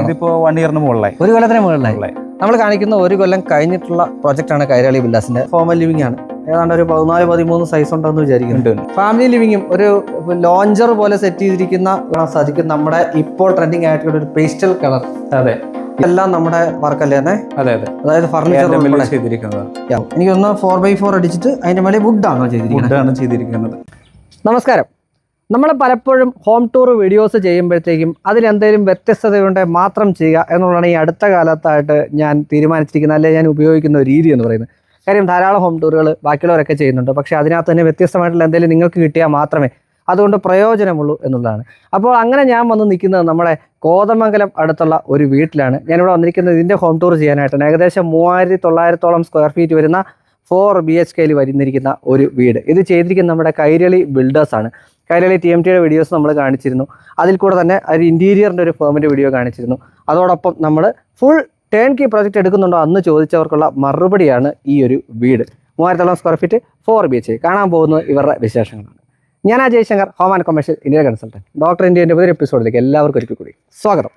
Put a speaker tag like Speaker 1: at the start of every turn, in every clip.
Speaker 1: ഇതിപ്പോ വൺ ഇയറിന് മുകളിലായി.
Speaker 2: ഒരു കൊല്ലത്തിന് മുകളിലായി. നമ്മൾ കാണിക്കുന്ന ഒരു കൊല്ലം കഴിഞ്ഞിട്ടുള്ള പ്രോജക്റ്റ് ആണ് കൈരളി ബില്ലാസിന്റെ ഫോമൽ ലിവിംഗ് ആണ്. ഏതാണ്ട് ഒരു പതിനാല് പതിമൂന്ന് സൈസ് ഉണ്ടെന്ന്
Speaker 1: വിചാരിക്കുന്നുണ്ട്
Speaker 2: ഫാമിലി ലിവിംഗും ഒരു ലോഞ്ചർ പോലെ സെറ്റ് ചെയ്തിരിക്കുന്ന സാധിക്കും നമ്മുടെ ഇപ്പോൾ ട്രെൻഡിങ് ആയിട്ടുള്ള ഒരു പേസ്റ്റൽ കളർ
Speaker 1: അതെ.
Speaker 2: എല്ലാം നമ്മുടെ വർക്കല്ലേ
Speaker 1: അതെ അതെ.
Speaker 2: അതായത് ഫർണിച്ചർ
Speaker 1: ചെയ്തിരിക്കുന്നത്.
Speaker 2: എനിക്ക് ഒന്ന് ഫോർ ബൈ ഫോർ അടിച്ചിട്ട് അതിന്റെ മേലെ വുഡ് ആണോ ചെയ്തിരിക്കുന്നത്?
Speaker 1: വുഡാണ് ചെയ്തിരിക്കുന്നത്.
Speaker 2: നമസ്കാരം. നമ്മൾ പലപ്പോഴും ഹോം ടൂർ വീഡിയോസ് ചെയ്യുമ്പോഴത്തേക്കും അതിലെന്തെങ്കിലും വ്യത്യസ്തതയുണ്ട് മാത്രം ചെയ്യുക എന്നുള്ളതാണ് ഈ അടുത്ത കാലത്തായിട്ട് ഞാൻ തീരുമാനിച്ചിരിക്കുന്ന അല്ലെങ്കിൽ ഞാൻ ഉപയോഗിക്കുന്ന ഒരു രീതി എന്ന് പറയുന്നത്. കാര്യം ധാരാളം ഹോം ടൂറുകൾ ബാക്കിയുള്ളവരൊക്കെ ചെയ്യുന്നുണ്ട്. പക്ഷേ അതിനകത്ത് തന്നെ വ്യത്യസ്തമായിട്ടുള്ള എന്തെങ്കിലും നിങ്ങൾക്ക് കിട്ടിയാൽ മാത്രമേ അതുകൊണ്ട് പ്രയോജനമുള്ളൂ എന്നുള്ളതാണ്. അപ്പോൾ അങ്ങനെ ഞാൻ വന്ന് നിൽക്കുന്നത് നമ്മുടെ കോതമംഗലം അടുത്തുള്ള ഒരു വീട്ടിലാണ്. ഞാനിവിടെ വന്നിരിക്കുന്നത് ഇതിന്റെ ഹോം ടൂർ ചെയ്യാനായിട്ടാണ്. ഏകദേശം മൂവായിരത്തി തൊള്ളായിരത്തോളം സ്ക്വയർ ഫീറ്റ് വരുന്ന ഫോർ ബി എച്ച് കെയിൽ വരുന്നിരിക്കുന്ന ഒരു വീട്. ഇത് ചെയ്തിരിക്കുന്ന നമ്മുടെ കൈരളി ബിൽഡേഴ്സ് ആണ്. കൈരളി ടി എം ടിയുടെ വീഡിയോസ് നമ്മൾ കാണിച്ചിരുന്നു. അതിൽ കൂടെ തന്നെ ഒരു ഇന്റീരിയറിന്റെ ഒരു ഫേമിന്റെ വീഡിയോ കാണിച്ചിരുന്നു. അതോടൊപ്പം നമ്മൾ ഫുൾ ടേൺ കീ പ്രോജക്റ്റ് എടുക്കുന്നുണ്ടോ അന്ന് ചോദിച്ചവർക്കുള്ള മറുപടിയാണ് ഈ ഒരു വീട്. മൂവായിരത്തോളം square feet four B H കാണാൻ പോകുന്നത് ഇവരുടെ വിശേഷങ്ങളാണ്. ഞാൻ ആ Jayashankar home and commercial India consultant doctor ഇന്ത്യന്റെ പുതിയൊരു എപ്പിസോഡിലേക്ക് എല്ലാവർക്കും ഒരിക്കൽ കൂടി സ്വാഗതം.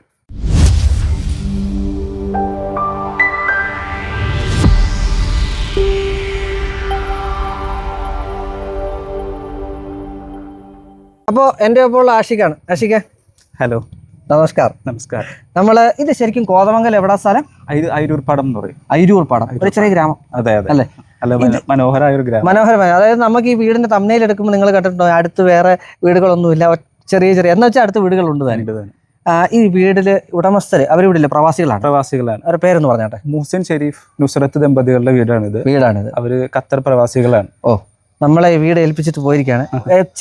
Speaker 2: അപ്പോൾ എന്റെ ഒപ്പം ആഷിക്കാണ്. ആഷിക്ക.
Speaker 1: ഹലോ.
Speaker 2: നമസ്കാരം.
Speaker 1: നമസ്കാരം.
Speaker 2: നമ്മൾ ഇത് ശരിക്കും കോതമംഗലം എവിടാ സ്ഥലം?
Speaker 1: അയിരൂർ പടം എന്ന് പറയും.
Speaker 2: അയിരൂർ പടം. ഒരു ചെറിയ ഗ്രാമം.
Speaker 1: അതെ അതെ.
Speaker 2: അല്ലേ?
Speaker 1: അല്ല മന- മനോഹരമായ ഒരു ഗ്രാമം.
Speaker 2: മനോഹരമായ അതായത് നമുക്ക് ഈ വീടിന്റെ തമ്മനയിൽ എടുക്കുമ്പോൾ നിങ്ങൾ കണ്ടിട്ടുണ്ടോ? അടുത്ത് വേറെ വീടുകളൊന്നുമില്ല. ചെറിയ ചെറിയ എന്ന് വെച്ചാൽ അടുത്ത് വീടുകളുണ്ട് തന്നെ. ഈ വീടിൽ ഉടമസ്ഥര് അവരിവിടില്ല പ്രവാസികളാണ്.
Speaker 1: പ്രവാസികളാണ്.
Speaker 2: അവരുടെ പേരെന്ന് പറഞ്ഞാട്ടെ.
Speaker 1: മുഹസിൻ ഷെരീഫ് നുസറത്ത് ദമ്പതികളുടെ വീടാണിത്.
Speaker 2: വീടാണിത്.
Speaker 1: അവർ ഖത്തർ പ്രവാസികളാണ്.
Speaker 2: ഓ. നമ്മളെ വീട് ഏൽപ്പിച്ചിട്ട് പോയിരിക്കുകയാണ്.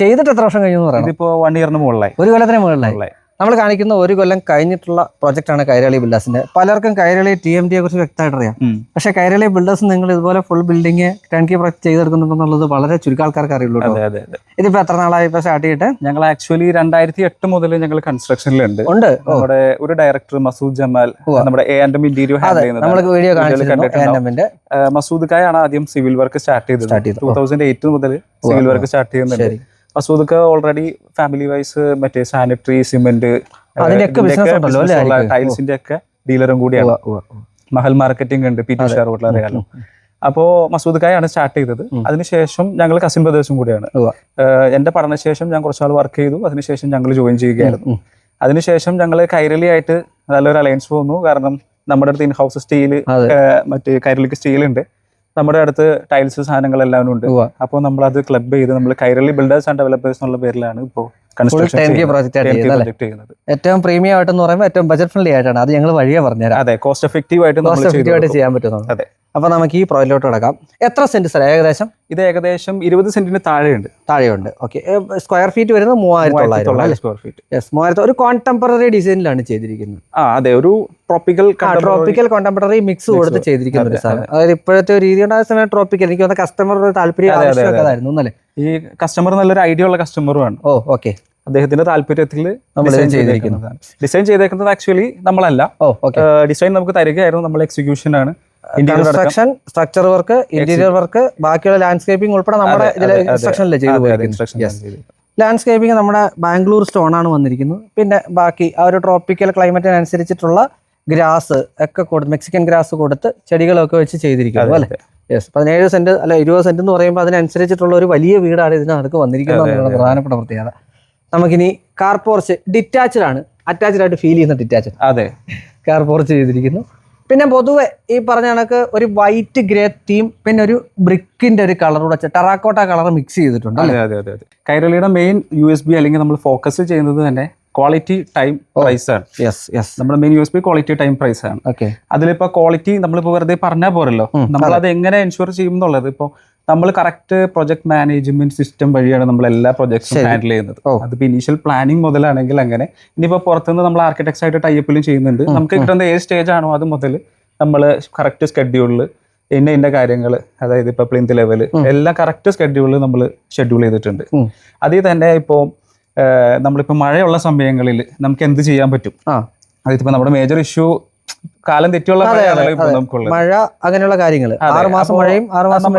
Speaker 2: ചെയ്തിട്ട് എത്ര വർഷം കഴിഞ്ഞു
Speaker 1: ഇതിപ്പോ വൺ ഇയറിന് മുകളിലായി.
Speaker 2: ഒരു കൊല്ലത്തിന് മുകളിലായി. നമ്മൾ കാണിക്കുന്ന ഒരു കൊല്ലം കഴിഞ്ഞിട്ടുള്ള പ്രൊജക്റ്റാണ് കൈരളി ബിൽഡേഴ്സിന്റെ. പലർക്കും കൈരളി ടി എം ഡിയെ കുറിച്ച് വ്യക്തമായിട്ട് അറിയാം. പക്ഷെ കൈരളി ബിൽഡേഴ്സ് നിങ്ങൾ ഇതുപോലെ full building turn key project ചെയ്തെടുക്കുന്നുണ്ടെന്നുള്ളത് വളരെ ചുരുക്കം ആൾക്കാർക്ക് അറിയുള്ളൂ
Speaker 1: അതെ അതെ അതെ.
Speaker 2: ഇതിപ്പോ എത്ര നാളായി ഇപ്പൊ സ്റ്റാർട്ട് ചെയ്തിട്ട്?
Speaker 1: ഞങ്ങൾ ആക്ച്വലി രണ്ടായിരത്തി എട്ട് മുതൽ ഞങ്ങൾ കൺസ്ട്രക്ഷനിലുണ്ട്
Speaker 2: ഉണ്ട്.
Speaker 1: നമ്മുടെ ഒരു ഡയറക്ടർ മസൂദ് ജമാൽ നമ്മുടെ എ ആൻഡ് ഇന്റീരിയർ
Speaker 2: വീഡിയോ
Speaker 1: കണ്ടിട്ടുണ്ടാവും. മസൂദ് ഖായാണ് ആദ്യം സിവിൽ വർക്ക് സ്റ്റാർട്ട് ചെയ്തത്. ടൂ തൗസൻഡ് എയ്റ്റ് മുതൽ സിവിൽ വർക്ക് സ്റ്റാർട്ട് ചെയ്യുന്നുണ്ട്.
Speaker 2: ശരി
Speaker 1: ഓൾറെഡി ഫാമിലി വൈസ് മറ്റേ സാനിറ്ററി സിമെന്റ്? ടൈൽസിന്റെ ഒക്കെ ഡീലറും കൂടിയാണ്. മഹൽ മാർക്കറ്റിംഗ് ഉണ്ട് പി ടി ഷാർ റോഡിൽ അറിയാലോ. അപ്പോ മസൂദ് ഖായാണ് സ്റ്റാർട്ട് ചെയ്തത് അതിനുശേഷം ഞങ്ങൾ കസിൻ ബ്രദേഴ്സും കൂടിയാണ്. എന്റെ പഠനശേഷം ഞാൻ കുറച്ചാൾ വർക്ക് ചെയ്തു. അതിനുശേഷം ഞങ്ങൾ ജോയിൻ ചെയ്യുകയായിരുന്നു. അതിനുശേഷം ഞങ്ങൾ കൈരളി ആയിട്ട് നല്ലൊരു അലയൻസ് പോന്നു കാരണം നമ്മുടെ അടുത്ത് ഇൻ ഹൗസ്
Speaker 2: സ്റ്റീൽ
Speaker 1: മറ്റേ കൈരളിക്ക് സ്റ്റീൽ ഉണ്ട്. നമ്മുടെ അടുത്ത് ടൈൽസ് സാധനങ്ങളെല്ലാം ഉണ്ട്. അപ്പോൾ നമ്മൾ അത് ക്ലബ് ചെയ്ത് നമ്മൾ കൈരളി ബിൽഡേഴ്സ് ആൻഡ് ഡെവലപ്പേഴ്സ് എന്നുള്ള പേരിലാണ് ഇപ്പോൾ
Speaker 2: ഏറ്റവും പ്രീമിയം ആയിട്ട് പറയുമ്പോൾ ഏറ്റവും ബജറ്റ് ഫ്രണ്ട്ലി ആയിട്ടാണ്. അത് ഞങ്ങൾ വഴിയെ പറഞ്ഞുതരാം.
Speaker 1: അതെ കോസ്റ്റ് എഫക്റ്റീവ് ആയിട്ട്
Speaker 2: ചെയ്യാൻ പറ്റുന്നുണ്ട്
Speaker 1: അതെ.
Speaker 2: അപ്പൊ നമുക്ക് ഈ പ്രോയിലോട്ട് കിടക്കാം. എത്ര സെന്റ് സ്ഥലം ഏകദേശം?
Speaker 1: ഇത് ഏകദേശം ഇരുപത് സെന്റിന് താഴെയുണ്ട്.
Speaker 2: താഴെയുണ്ട്. ഓക്കെ സ്ക്വയർ ഫീറ്റ് വരുന്നത് മൂവായിരത്തി തൊള്ളായിരം
Speaker 1: സ്ക്വയർ ഫീറ്റ്
Speaker 2: യെസ് മൂവായിരത്തി ഒരു കോൺടെമ്പററി ഡിസൈനിലാണ് ചെയ്തിരിക്കുന്നത്.
Speaker 1: ആ അതെ ഒരു ട്രോപ്പിക്കൽ
Speaker 2: ട്രോപ്പിക്കൽ കോൺടെമ്പററി മിക്സ് കൊടുത്ത് ചെയ്തിരിക്കുന്ന ഒരു സാധനം അതായത് ഇപ്പോഴത്തെ ഒരു രീതി ഉണ്ടായ സമയം ട്രോപ്പിക്കൽ എനിക്ക് വന്ന കസ്റ്റമർ താല്പര്യം അല്ലേ
Speaker 1: ഈ കസ്റ്റമർ നല്ലൊരു ഐഡിയ ഉള്ള കസ്റ്റമറുമാണ്
Speaker 2: ഓ ഓക്കെ
Speaker 1: അദ്ദേഹത്തിന്റെ താല്പര്യത്തിൽ
Speaker 2: നമ്മൾ
Speaker 1: ഡിസൈൻ
Speaker 2: ചെയ്തിരിക്കുന്നത്
Speaker 1: ചെയ്തിരിക്കുന്നതാണ്. ഡിസൈൻ ചെയ്തേക്കുന്നത് ആക്ച്വലി നമ്മളല്ല.
Speaker 2: ഓ ഓക്കെ
Speaker 1: ഡിസൈൻ നമുക്ക് തരികയായിരുന്നു. നമ്മൾ എക്സിക്യൂഷൻ ആണ്.
Speaker 2: Construction structure work interior work ബാക്കിയുള്ള ലാൻഡ്സ്കേപ്പിംഗ് ഉൾപ്പെടെ നമ്മുടെ ഇൻസ്ട്രക്ഷനിലെ ചെയ്തു. ലാൻഡ്സ്കേപ്പിംഗ് നമ്മുടെ ബാംഗ്ലൂർ സ്റ്റോൺ ആണ് വന്നിരിക്കുന്നത്. പിന്നെ ബാക്കി ആ ഒരു ട്രോപ്പിക്കൽ ക്ലൈമറ്റിനനുസരിച്ചിട്ടുള്ള ഗ്രാസ് ഒക്കെ കൊടുത്ത് മെക്സിക്കൻ ഗ്രാസ് കൊടുത്ത് ചെടികളൊക്കെ വെച്ച് ചെയ്തിരിക്കുന്നു അല്ലേ? യെസ് പതിനേഴ് സെന്റ് അല്ല ഇരുപത് സെന്റ് എന്ന് പറയുമ്പോൾ അതിനനുസരിച്ചിട്ടുള്ള ഒരു വലിയ വീടാണ് ഇതിനകത്ത് വന്നിരിക്കുന്നത് പ്രധാനപ്പെട്ട പ്രത്യേകത. നമുക്കിനി കാർ പോർച്ച് ഡിറ്റാച്ച്ഡ് ആണ്. അറ്റാച്ച്ഡ് ആയിട്ട് ഫീൽ ചെയ്യുന്ന ഡിറ്റാച്ച്ഡ്
Speaker 1: അതെ.
Speaker 2: കാർ പോർച്ച് ചെയ്തിരിക്കുന്നു. പിന്നെ പൊതുവെ ഈ പറഞ്ഞ കണക്ക് ഒരു വൈറ്റ് ഗ്രേ തീം പിന്നെ ഒരു ബ്രിക്കിന്റെ ഒരു കളർ കൂടെ ടെറാക്കോട്ട കളർ മിക്സ് ചെയ്തിട്ടുണ്ട്
Speaker 1: അതെ അതെ അതെ അതെ. കൈരളിയുടെ മെയിൻ യു എസ് ബി അല്ലെങ്കിൽ നമ്മൾ ഫോക്കസ് ചെയ്യുന്നത് തന്നെ ക്വാളിറ്റി ടൈം പ്രൈസ് ആണ്.
Speaker 2: യെസ് യെസ്
Speaker 1: നമ്മുടെ main U S B quality time price ആണ്.
Speaker 2: ഓക്കെ
Speaker 1: അതിലിപ്പോ ക്വാളിറ്റി നമ്മളിപ്പോ വെറുതെ പറഞ്ഞാൽ പോരല്ലോ. നമ്മൾ അത്. എങ്ങനെ എൻഷുർ ചെയ്യും എന്നുള്ളത് ഇപ്പോൾ നമ്മൾ കറക്റ്റ് പ്രൊജക്ട് മാനേജ്മെന്റ് സിസ്റ്റം വഴിയാണ് നമ്മൾ എല്ലാ പ്രൊജക്ട്സും ഹാൻഡിൽ ചെയ്യുന്നത്.
Speaker 2: അത്
Speaker 1: അതിപ്പോ ഇനീഷ്യൽ പ്ലാനിങ് മുതലാണെങ്കിൽ അങ്ങനെ ഇനിയിപ്പോ പുറത്തുനിന്ന് നമ്മൾ ആർക്കിടെക്ട്സ് ആയിട്ട് ടൈപ്പിലും ചെയ്യുന്നുണ്ട്. നമുക്ക് കിട്ടുന്ന ഏത് സ്റ്റേജ് ആണോ അത് മുതൽ നമ്മൾ കറക്റ്റ് സ്കെഡ്യൂളിൽ ഇന്ന ഇന്ന കാര്യങ്ങൾ അതായത് ഇപ്പൊ പ്ലിന്ത്
Speaker 2: ലെവൽ
Speaker 1: എല്ലാം കറക്റ്റ് സ്കെഡ്യൂളിൽ നമ്മൾ ഷെഡ്യൂൾ ചെയ്തിട്ടുണ്ട്.
Speaker 2: അതേ
Speaker 1: അതിൽ തന്നെ ഇപ്പോൾ നമ്മളിപ്പോൾ മഴയുള്ള സമയങ്ങളിൽ നമുക്ക് എന്ത് ചെയ്യാൻ പറ്റും? ഇപ്പൊ നമ്മുടെ മേജർ ഇഷ്യൂ കാലം തെറ്റിയുള്ള.
Speaker 2: മഴ അങ്ങനെയുള്ള കാര്യങ്ങൾ. ആറ് മാസം മഴയും ആറ് മാസം?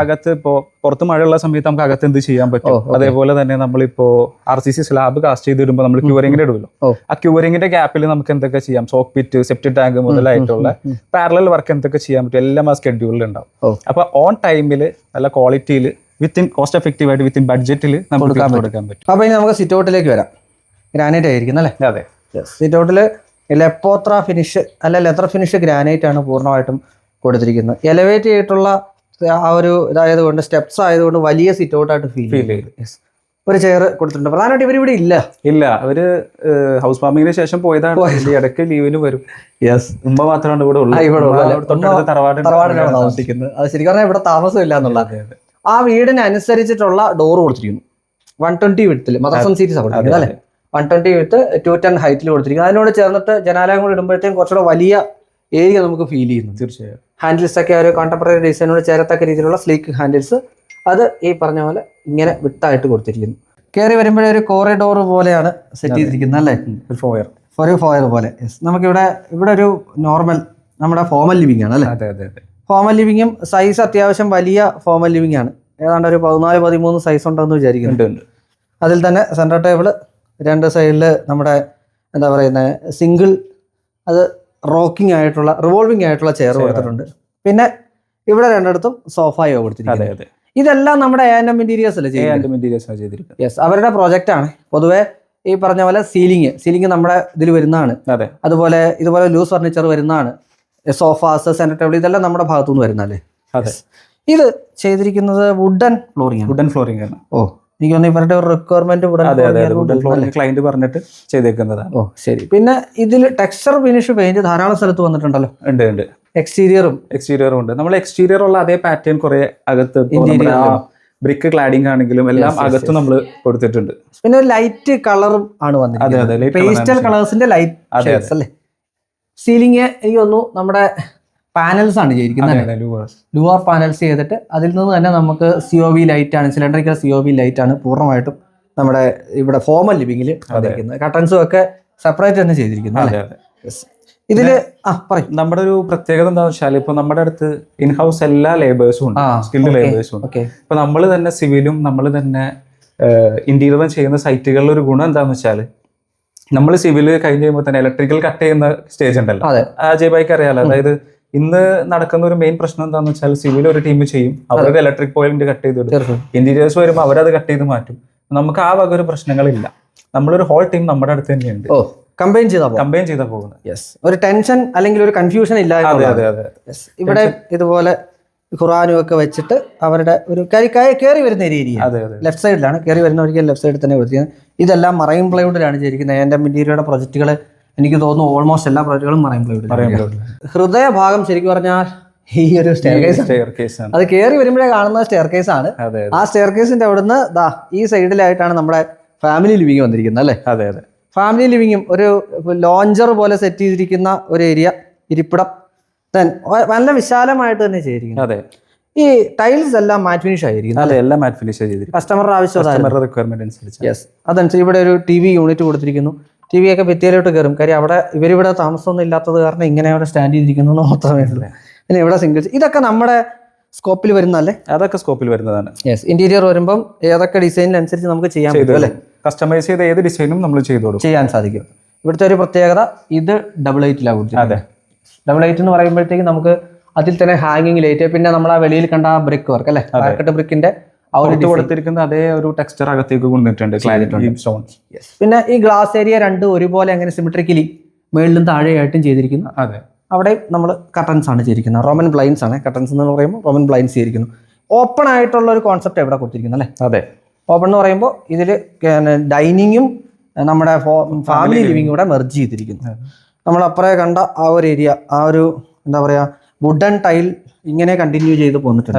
Speaker 1: അകത്ത് ഇപ്പോ പുറത്ത് മഴയുള്ള സമയത്ത് നമുക്ക് അകത്ത് എന്ത് ചെയ്യാൻ പറ്റും? അതേപോലെ തന്നെ നമ്മളിപ്പോ R C C slab cast ചെയ്തിടുമ്പോൾ നമ്മൾ ക്യൂറിംഗിന് ഇടുമല്ലോ ആ ക്യൂറിംഗിന്റെ ഗ്യാപ്പിൽ നമുക്ക് എന്തൊക്കെ ചെയ്യാം? സോക്ക് പിറ്റ് സെപ്റ്റി ടാങ്ക് മുതലായിട്ടുള്ള. പാരലൽ വർക്ക് എന്തൊക്കെ ചെയ്യാൻ പറ്റും? എല്ലാം ആ സ്കെഡ്യൂളിൽ ഉണ്ടാവും. അപ്പൊ ഓൺ ടൈമിൽ നല്ല ക്വാളിറ്റിയിൽ വിത്തിൻ കോസ്റ്റ് എഫക്റ്റീവ് ആയിട്ട് വിത്തിൻ ബഡ്ജറ്റിൽ നമുക്ക്
Speaker 2: കൊടുക്കാൻ പറ്റും.
Speaker 1: കൊടുക്കാൻ പറ്റും.
Speaker 2: അപ്പൊ ഇനി നമുക്ക് സിറ്റ് ഔട്ടിലേക്ക് വരാം. ഗ്രാനൈറ്റ് ആയിരിക്കും അല്ലേ?
Speaker 1: അതെ.
Speaker 2: സിറ്റ് ഔട്ടിൽ ലെപ്പോത്ര ഫിനിഷ് അല്ല ലെതർ ഫിനിഷ് ഗ്രാനൈറ്റ് ആണ് പൂർണമായിട്ടും കൊടുത്തിരിക്കുന്നത്. എലവേറ്റ് ചെയ്തിട്ടുള്ള ആ ഒരു ഇതായത് കൊണ്ട് സ്റ്റെപ്സ് ആയതുകൊണ്ട് വലിയ സിറ്റ് ഔട്ടായിട്ട് ഫീൽ
Speaker 1: ഫീൽ ചെയ്തു
Speaker 2: ഒരു ചെയർ കൊടുത്തിട്ടുണ്ട്. പ്രധാനമായിട്ട് ഇവർ ഇവിടെ ഇല്ല.
Speaker 1: ഇല്ല അവർ ഹൗസ് വാമിങ്ങിന് ശേഷം പോയതാണ്. ഇടയ്ക്ക് ലീവിന് വരും.
Speaker 2: യെസ്
Speaker 1: ഉമ്മ മാത്രമാണ് ഇവിടെ ഉള്ളൂ.
Speaker 2: ആ, ഇവിടെ ഉള്ളൂ.
Speaker 1: ഉമ്മ
Speaker 2: അല്ലേ?
Speaker 1: അവിടെ തൊട്ടടുത്ത്
Speaker 2: ഉമ്മ
Speaker 1: തറവാടുണ്ട്.
Speaker 2: തറവാടിലാണ് താമസിക്കുന്നത്. അത് ശരിക്കും പറഞ്ഞാൽ ഇവിടെ താമസമില്ല എന്നുള്ള.
Speaker 1: അതെ, അതെ.
Speaker 2: ആ വീടിനനുസരിച്ചിട്ടുള്ള ഡോർ കൊടുത്തിരിക്കുന്നു. വൺ ട്വന്റി വിടത്തിൽ മദർസൺ സീരീസ് കൊടുത്തിരിക്കുന്നത് അല്ലേ? One twenty with two ten ഹൈറ്റിൽ കൊടുത്തിരിക്കുന്നത് അതിനോട് ചേർന്നിട്ട് ജനാലയം കൂടെ ഇടുമ്പോഴത്തേക്കും കുറച്ചുകൂടെ വലിയ ഏരിയ നമുക്ക് ഫീൽ ചെയ്യുന്നു.
Speaker 1: തീർച്ചയായും.
Speaker 2: ഹാൻഡിൽസ് ഒക്കെ ഒരു കോണ്ടംപററി ഡിസൈനോട് ചേരത്തക്ക രീതിയിലുള്ള സ്ലീക്ക് ഹാൻഡിൽസ് അത് ഈ പറഞ്ഞ പോലെ ഇങ്ങനെ വിട്ടായിട്ട് കൊടുത്തിരിക്കുന്നു. കയറി വരുമ്പോഴേ ഒരു കോറിഡോർ പോലെയാണ് സെറ്റ് ചെയ്തിരിക്കുന്നത് അല്ലേ?
Speaker 1: ഒരു ഫോയർ
Speaker 2: ഒരു ഫോയർ പോലെ. യെസ് നമുക്കിവിടെ ഇവിടെ ഒരു നോർമൽ നമ്മുടെ ഫോമൽ ലിവിംഗ് ആണ് അല്ലേ?
Speaker 1: അതെ അതെ അതെ.
Speaker 2: ഫോമൽ ലിവിങ്ങും സൈസ് അത്യാവശ്യം വലിയ ഫോമൽ ലിവിംഗ് ആണ്. ഏതാണ്ട് ഒരു പതിനാല് പതിമൂന്ന് സൈസ് ഉണ്ടെന്ന്
Speaker 1: വിചാരിക്കുന്നുണ്ട്
Speaker 2: അതിൽ തന്നെ സെന്റർ ടേബിൾ രണ്ട് സൈഡിൽ നമ്മുടെ എന്താ പറയുന്നത് സിംഗിൾ അത് റോക്കിംഗ് ആയിട്ടുള്ള റിവോൾവിംഗ് ആയിട്ടുള്ള ചെയർ കൊടുത്തിട്ടുണ്ട്. പിന്നെ ഇവിടെ രണ്ടിടത്തും സോഫയോ
Speaker 1: അതെ
Speaker 2: കൊടുത്തിരിക്കുന്നത് ഇതെല്ലാം നമ്മുടെ എ എൻ എം ഇന്റീരിയേഴ്സ് അല്ലേ ചെയ്യുന്നത്
Speaker 1: ചെയ്തിരിക്കുന്നത്.
Speaker 2: യെസ് അവരുടെ പ്രോജക്റ്റ് ആണ്. പൊതുവെ ഈ പറഞ്ഞ പോലെ സീലിംഗ് സീലിംഗ് നമ്മുടെ ഇതിൽ വരുന്നതാണ്.
Speaker 1: അതെ.
Speaker 2: അതുപോലെ ഇതുപോലെ ലൂസ് ഫർണിച്ചർ വരുന്നതാണ്. സോഫാസ് സെന്റർ ടേബിൾ ഇതെല്ലാം നമ്മുടെ ഭാഗത്തുനിന്ന് വരുന്നല്ലേ
Speaker 1: അതെ.
Speaker 2: ഇത് ചെയ്തിരിക്കുന്നത് വുഡൻ ഫ്ലോറിംഗ്
Speaker 1: വുഡൻ ഫ്ലോറിംഗ് ആണ്.
Speaker 2: ഓ. എനിക്ക് തോന്നുന്നു ഇവരുടെ ഒരു റിക്വയർമെന്റ് ഫ്ലോറിംഗ്
Speaker 1: ക്ലയന്റ് പറഞ്ഞിട്ട് ചെയ്തേക്കുന്നതാണ്.
Speaker 2: ഓ ശരി. പിന്നെ ഇതിൽ ടെക്സ്ചർ ഫിനിഷ് പെയിന്റ് ധാരാളം സ്ഥലത്ത് വന്നിട്ടുണ്ടല്ലോ.
Speaker 1: ഉണ്ട് ഉണ്ട്.
Speaker 2: എക്സ്റ്റീരിയറും
Speaker 1: എക്സ്റ്റീരിയറും ഉണ്ട്. നമ്മൾ എക്സ്റ്റീരിയർ ഉള്ള അതേ പാറ്റേൺ കുറെ അകത്ത്. ബ്രിക്ക് ക്ലാഡിംഗ് ആണെങ്കിലും എല്ലാം അകത്ത് നമ്മൾ കൊടുത്തിട്ടുണ്ട്.
Speaker 2: പിന്നെ ലൈറ്റ് കളറും ആണ്
Speaker 1: വന്നത്
Speaker 2: പേസ്റ്റൽ കളേഴ്സിന്റെ ലൈറ്റ് അല്ലേ? സീലിംഗ് എനിക്ക് തോന്നുന്നു നമ്മുടെ പാനൽസ് ആണ് ചെയ്തിരിക്കുന്നത് ലുവർ പാനൽസ് ചെയ്തിട്ട് അതിൽ നിന്ന് തന്നെ നമുക്ക് സി ഒ വി ലൈറ്റ് ആണ് cylindrical C O V light ആണ് പൂർണമായിട്ടും നമ്മുടെ ഇവിടെ ഫോമൽ ലിവിംഗിൽ വന്നിരിക്കുന്നത്. കട്ടൻസും ഒക്കെ സെപ്പറേറ്റ് തന്നെ
Speaker 1: ചെയ്തിരിക്കുന്നത്
Speaker 2: ഇതിൽ ആ പറയും.
Speaker 1: നമ്മുടെ ഒരു പ്രത്യേകത എന്താണെന്ന് വെച്ചാൽ ഇപ്പൊ നമ്മുടെ അടുത്ത് ഇൻഹൗസ് എല്ലാ ലേബേഴ്സും ഉണ്ട് സ്കിൽഡ് ലേബേഴ്സും ഉണ്ട്. ഇപ്പൊ നമ്മൾ തന്നെ സിവിലും നമ്മൾ തന്നെ ഇന്റീരിയറും ചെയ്യുന്ന സൈറ്റുകളിൽ ഒരു ഗുണം എന്താണെന്ന് വെച്ചാൽ നമ്മൾ സിവിൽ കഴിഞ്ഞ് കഴിയുമ്പോൾ തന്നെ ഇലക്ട്രിക്കൽ കട്ട് ചെയ്യുന്ന സ്റ്റേജ് ഉണ്ടല്ലോ. അജയ് ബൈക്ക് അറിയാലോ അതായത് ഇന്ന് നടക്കുന്ന ഒരു മെയിൻ പ്രശ്നം എന്താണെന്ന് വെച്ചാൽ സിവിൽ ഒരു ടീം ചെയ്യും. അവർക്ക് ഇലക്ട്രിക് പോയിന്റ് കട്ട് ചെയ്ത് വിടും ഇന്റീരിയേഴ്സ് വരുമ്പോൾ അവരത് കട്ട് ചെയ്ത് മാറ്റും. നമുക്ക് ആ വക ഒരു പ്രശ്നങ്ങളില്ല. നമ്മളൊരു ഹോൾ ടീം നമ്മുടെ അടുത്ത് തന്നെയുണ്ട്.
Speaker 2: കമ്പൈൻ ചെയ്താ പോകും
Speaker 1: കമ്പൈൻ ചെയ്താ പോകുന്നത്.
Speaker 2: യെസ് ഒരു ടെൻഷൻ അല്ലെങ്കിൽ ഒരു കൺഫ്യൂഷൻ ഇല്ല
Speaker 1: അതെ അതെ അതെ.
Speaker 2: ഇവിടെ ഇതുപോലെ ഖുറാനും ഒക്കെ വെച്ചിട്ട് അവരുടെ ഒരു കയറി വരുന്ന ഏരിയ
Speaker 1: അതെ അതെ.
Speaker 2: ലെഫ്റ്റ് സൈഡിലാണ് കയറി വരുന്നവർക്ക് ലെഫ്റ്റ് സൈഡിൽ തന്നെ കൊടുത്തിരിക്കുന്നത്. ഇതെല്ലാം മറൈൻ പ്ലൈവുഡിലാണ് ചെയ്തിരിക്കുന്നത്. എന്റെ ഇന്റീരിയറുടെ പ്രൊജക്റ്റുകൾ എനിക്ക് തോന്നുന്നു ഓൾമോസ്റ്റ് എല്ലാ പ്രോജക്റ്റുകളും മറൈൻ
Speaker 1: പറയുമ്പോൾ
Speaker 2: ഹൃദയഭാഗം ശരിക്കും പറഞ്ഞാൽ ഈ ഒരു സ്റ്റെയർ കേസ്
Speaker 1: സ്റ്റെയർ കേസ് ആണ്.
Speaker 2: അത് കയറി വരുമ്പോഴേ കാണുന്ന സ്റ്റെയർ കേസ് ആണ് ആ സ്റ്റെയർ കേസിന്റെ അവിടുന്ന് ദാ ഈ സൈഡിലായിട്ടാണ് നമ്മുടെ ഫാമിലി ലിവിങ് വന്നിരിക്കുന്നത് അല്ലേ?
Speaker 1: അതെ അതെ.
Speaker 2: ഫാമിലി ലിവിങ്ങും ഒരു ലോഞ്ചർ പോലെ സെറ്റ് ചെയ്തിരിക്കുന്ന ഒരു ഏരിയ ഇരിപ്പിടം. ദെൻ നല്ല വിശാലമായിട്ട് തന്നെ ചെയ്തിരിക്കുന്നത്
Speaker 1: അതെ.
Speaker 2: ഈ ടൈൽസ് എല്ലാം മാറ്റ് ഫിനിഷ് ആയിരിക്കുന്നത്
Speaker 1: അതെ എല്ലാം മാറ്റ് ഫിനിഷ് ചെയ്തിരിക്കും
Speaker 2: കസ്റ്റമറുടെ ആവശ്യം
Speaker 1: കസ്റ്റമറുടെ റിക്വയർമെന്റ് അനുസരിച്ച്
Speaker 2: യെസ് അതനുസരിച്ച് ഇവിടെ ഒരു ടി വി യൂണിറ്റ് കൊടുത്തിരിക്കുന്നു. ടി വി ഒക്കെ ഭിത്തിയിലോട്ട് കയറും കാര്യം അവിടെ ഇവരിവിടെ താമസമൊന്നും ഇല്ലാത്തത് കാരണം ഇങ്ങനെ അവിടെ സ്റ്റാൻഡ് ചെയ്തിരിക്കുന്നു എന്ന് മാത്രമേ ഉള്ളൂ. പിന്നെ ഇവിടെ സിംഗിൾസ് ഇതൊക്കെ നമ്മുടെ സ്കോപ്പിൽ വരുന്നല്ലേ
Speaker 1: അതൊക്കെ സ്കോപ്പിൽ വരുന്നതാണ്.
Speaker 2: യെസ് ഇന്റീരിയർ വരുമ്പം ഏതൊക്കെ ഡിസൈനിനനുസരിച്ച് നമുക്ക് ചെയ്യാൻ പറ്റും അല്ലേ?
Speaker 1: കസ്റ്റമൈസ് ചെയ്ത ഏത് ഡിസൈനും നമ്മൾ ചെയ്തോളൂ
Speaker 2: ചെയ്യാൻ സാധിക്കും. ഇവിടുത്തെ ഒരു പ്രത്യേകത ഇത് ഡബിൾ എയ്റ്റിലാണ്
Speaker 1: അതെ.
Speaker 2: ഡബിൾ എയ്റ്റ് എന്ന് പറയുമ്പോഴത്തേക്ക് നമുക്ക് അതിൽ തന്നെ ഹാങ്ങിങ് ലൈറ്റ് പിന്നെ നമ്മൾ ആ വെളിയിൽ കണ്ട ആ ബ്രിക്ക് വർക്ക് അല്ലേ? ബ്രിക്കിന്റെ
Speaker 1: പുറത്ത് കൊടുത്തിരിക്കുന്ന അതേ ഒരു ടെക്സ്ചർ അകത്തേക്ക് ക്ലാരിറ്റി
Speaker 2: പിന്നെ ഈ ഗ്ലാസ് ഏരിയ രണ്ടും ഒരുപോലെ അങ്ങനെ സിമിട്രിക്കലി മേളിലും താഴെയായിട്ടും ചെയ്തിരിക്കുന്നു.
Speaker 1: അതെ.
Speaker 2: അവിടെ നമ്മൾ കട്ടൻസ് ആണ് ചെയ്തിരിക്കുന്നത്. റോമൻ ബ്ലൈൻസ് ആണ്. കട്ടൻസ് എന്ന് പറയുമ്പോൾ റോമൻ ബ്ലൈൻസ് ചെയ്തിരിക്കുന്നു. ഓപ്പൺ ആയിട്ടുള്ള ഒരു കോൺസെപ്റ്റ് എവിടെ കൊടുത്തിരിക്കുന്നത് അല്ലേ?
Speaker 1: അതെ.
Speaker 2: ഓപ്പൺ എന്ന് പറയുമ്പോൾ ഇതിൽ ഡൈനിങ്ങും നമ്മുടെ ഫാമിലി ലിവിംഗ് കൂടെ മെർജ് ചെയ്തിരിക്കുന്നു. നമ്മൾ അപ്പുറേ കണ്ട ആ ഒരു ഏരിയ ആ ഒരു എന്താ പറയുക വുഡൻ ടൈൽ ഇങ്ങനെ കണ്ടിന്യൂ ചെയ്ത് പോന്നിട്ടുണ്ട്.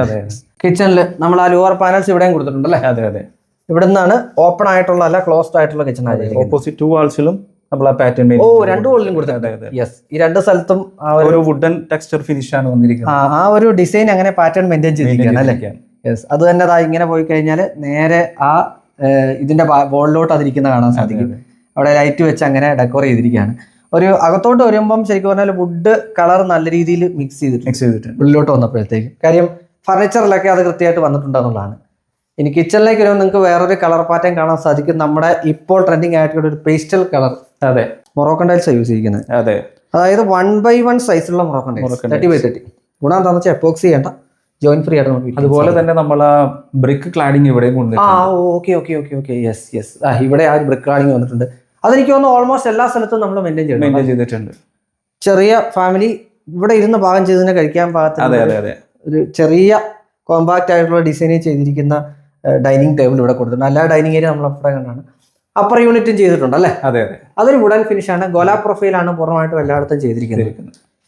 Speaker 2: കിച്ചണിൽ നമ്മൾ ആ ലോവർ പാനൽസ് ഇവിടെയും കൊടുത്തിട്ടുണ്ട് അല്ലേ
Speaker 1: അതെ അതെ.
Speaker 2: ഇവിടെ നിന്നാണ് ഓപ്പൺ ആയിട്ടുള്ള അല്ല ക്ലോസ്ഡ് ആയിട്ടുള്ള കിച്ചൺ ആയിരിക്കും
Speaker 1: ഓപ്പോസിറ്റ് ടു വാൾസിലും നമ്മൾ ആ പാറ്റേൺ
Speaker 2: ഓ രണ്ട് വാളിലും കൊടുത്തിട്ടുണ്ട്. യെസ് ഈ രണ്ട് സ്ഥലത്തും ആ ഒരു
Speaker 1: വുഡൻ ടെക്സ്ചർ ഫിനിഷ് ആണ് വന്നിരിക്കുന്നത്.
Speaker 2: ആ ഒരു ഡിസൈൻ അങ്ങനെ പാറ്റേൺ മെയിന്റെയിൻ ചെയ്തിരിക്കുകയാണ് അല്ലേ? യെസ് അത് തന്നെ അതാ ഇങ്ങനെ പോയി കഴിഞ്ഞാൽ നേരെ ആ ഇതിന്റെ വോളിലോട്ട് അതിരിക്കുന്ന കാണാൻ സാധിക്കും. അവിടെ ലൈറ്റ് വെച്ച് അങ്ങനെ ഡെക്കോർ ചെയ്തിരിക്കുകയാണ്. ഒരു അകത്തോട്ട് വരുമ്പം ശരിക്കും പറഞ്ഞാൽ വുഡ് കളർ നല്ല രീതിയിൽ മിക്സ് ചെയ്തിട്ടുണ്ട്.
Speaker 1: മിക്സ് ചെയ്തിട്ടുണ്ട്.
Speaker 2: ഉള്ളിലോട്ട് വന്നപ്പോഴത്തേക്ക്. കാര്യം ഫർണിച്ചറിലൊക്കെ അത് കൃത്യമായിട്ട് വന്നിട്ടുണ്ടെന്നുള്ളതാണ് ഇനി കിച്ചണിലേക്ക് വരുമ്പോൾ നിങ്ങൾക്ക് വേറൊരു കളർ പാറ്റേൺ കാണാൻ സാധിക്കും. നമ്മുടെ ഇപ്പോൾ ട്രെൻഡിങ് ആയിട്ടുള്ള ഒരു പേസ്റ്റൽ കളർ
Speaker 1: അതെ.
Speaker 2: മൊറോക്കൺ ടൈൽസ് യൂസ് ചെയ്തിരിക്കുന്നത്.
Speaker 1: അതെ.
Speaker 2: അതായത് വൺ ബൈ വൺ സൈസിലുള്ള Moroccan tiles thirty by thirty ഗുണം എന്താണെന്ന് വെച്ചാൽ എപ്പോക്സ് ചെയ്യേണ്ട. ജോയിൻ ഫ്രീ ആയിട്ട് നമുക്ക്
Speaker 1: അതുപോലെ തന്നെ നമ്മൾ ആ ബ്രിക്ക് ക്ലാഡിങ് ഇവിടെയും
Speaker 2: ആ
Speaker 1: കൊണ്ടുവന്നിട്ടുണ്ട്
Speaker 2: okay okay okay okay yes yes ആ ഇവിടെ ആ ഒരു ബ്രിക്ക് ക്ലാഡിങ് വന്നിട്ടുണ്ട്. അതെനിക്ക് തോന്നുന്നു ഓൾമോസ്റ്റ് എല്ലാ സ്ഥലത്തും നമ്മൾ മെയിന്റെയിൻ ചെയ്യണം
Speaker 1: മെയിന്റെയിൻ ചെയ്തിട്ടുണ്ട്.
Speaker 2: ചെറിയ ഫാമിലി ഇവിടെ ഇരുന്ന് പാകം ചെയ്തതിനെ കഴിക്കാൻ പാകത്തിന്
Speaker 1: അതെ അതെ അതെ.
Speaker 2: ഒരു ചെറിയ കോമ്പാക്റ്റ് ആയിട്ടുള്ള ഡിസൈനിൽ ചെയ്തിരിക്കുന്ന ഡൈനിങ് ടേബിൾ ഇവിടെ കൊടുത്തിട്ടുണ്ട്. എല്ലാ ഡൈനിങ് ഏരിയ നമ്മൾ അപ്പുറം കണ്ടാണ്. അപ്പർ യൂണിറ്റും ചെയ്തിട്ടുണ്ട് അല്ലേ?
Speaker 1: അതെ അതെ.
Speaker 2: അതൊരു വുഡൻ ഫിനിഷ് ആണ്. ഗോല പ്രൊഫൈലാണ് പൂർണമായിട്ടും എല്ലായിടത്തും ചെയ്തിരിക്കുന്നത്.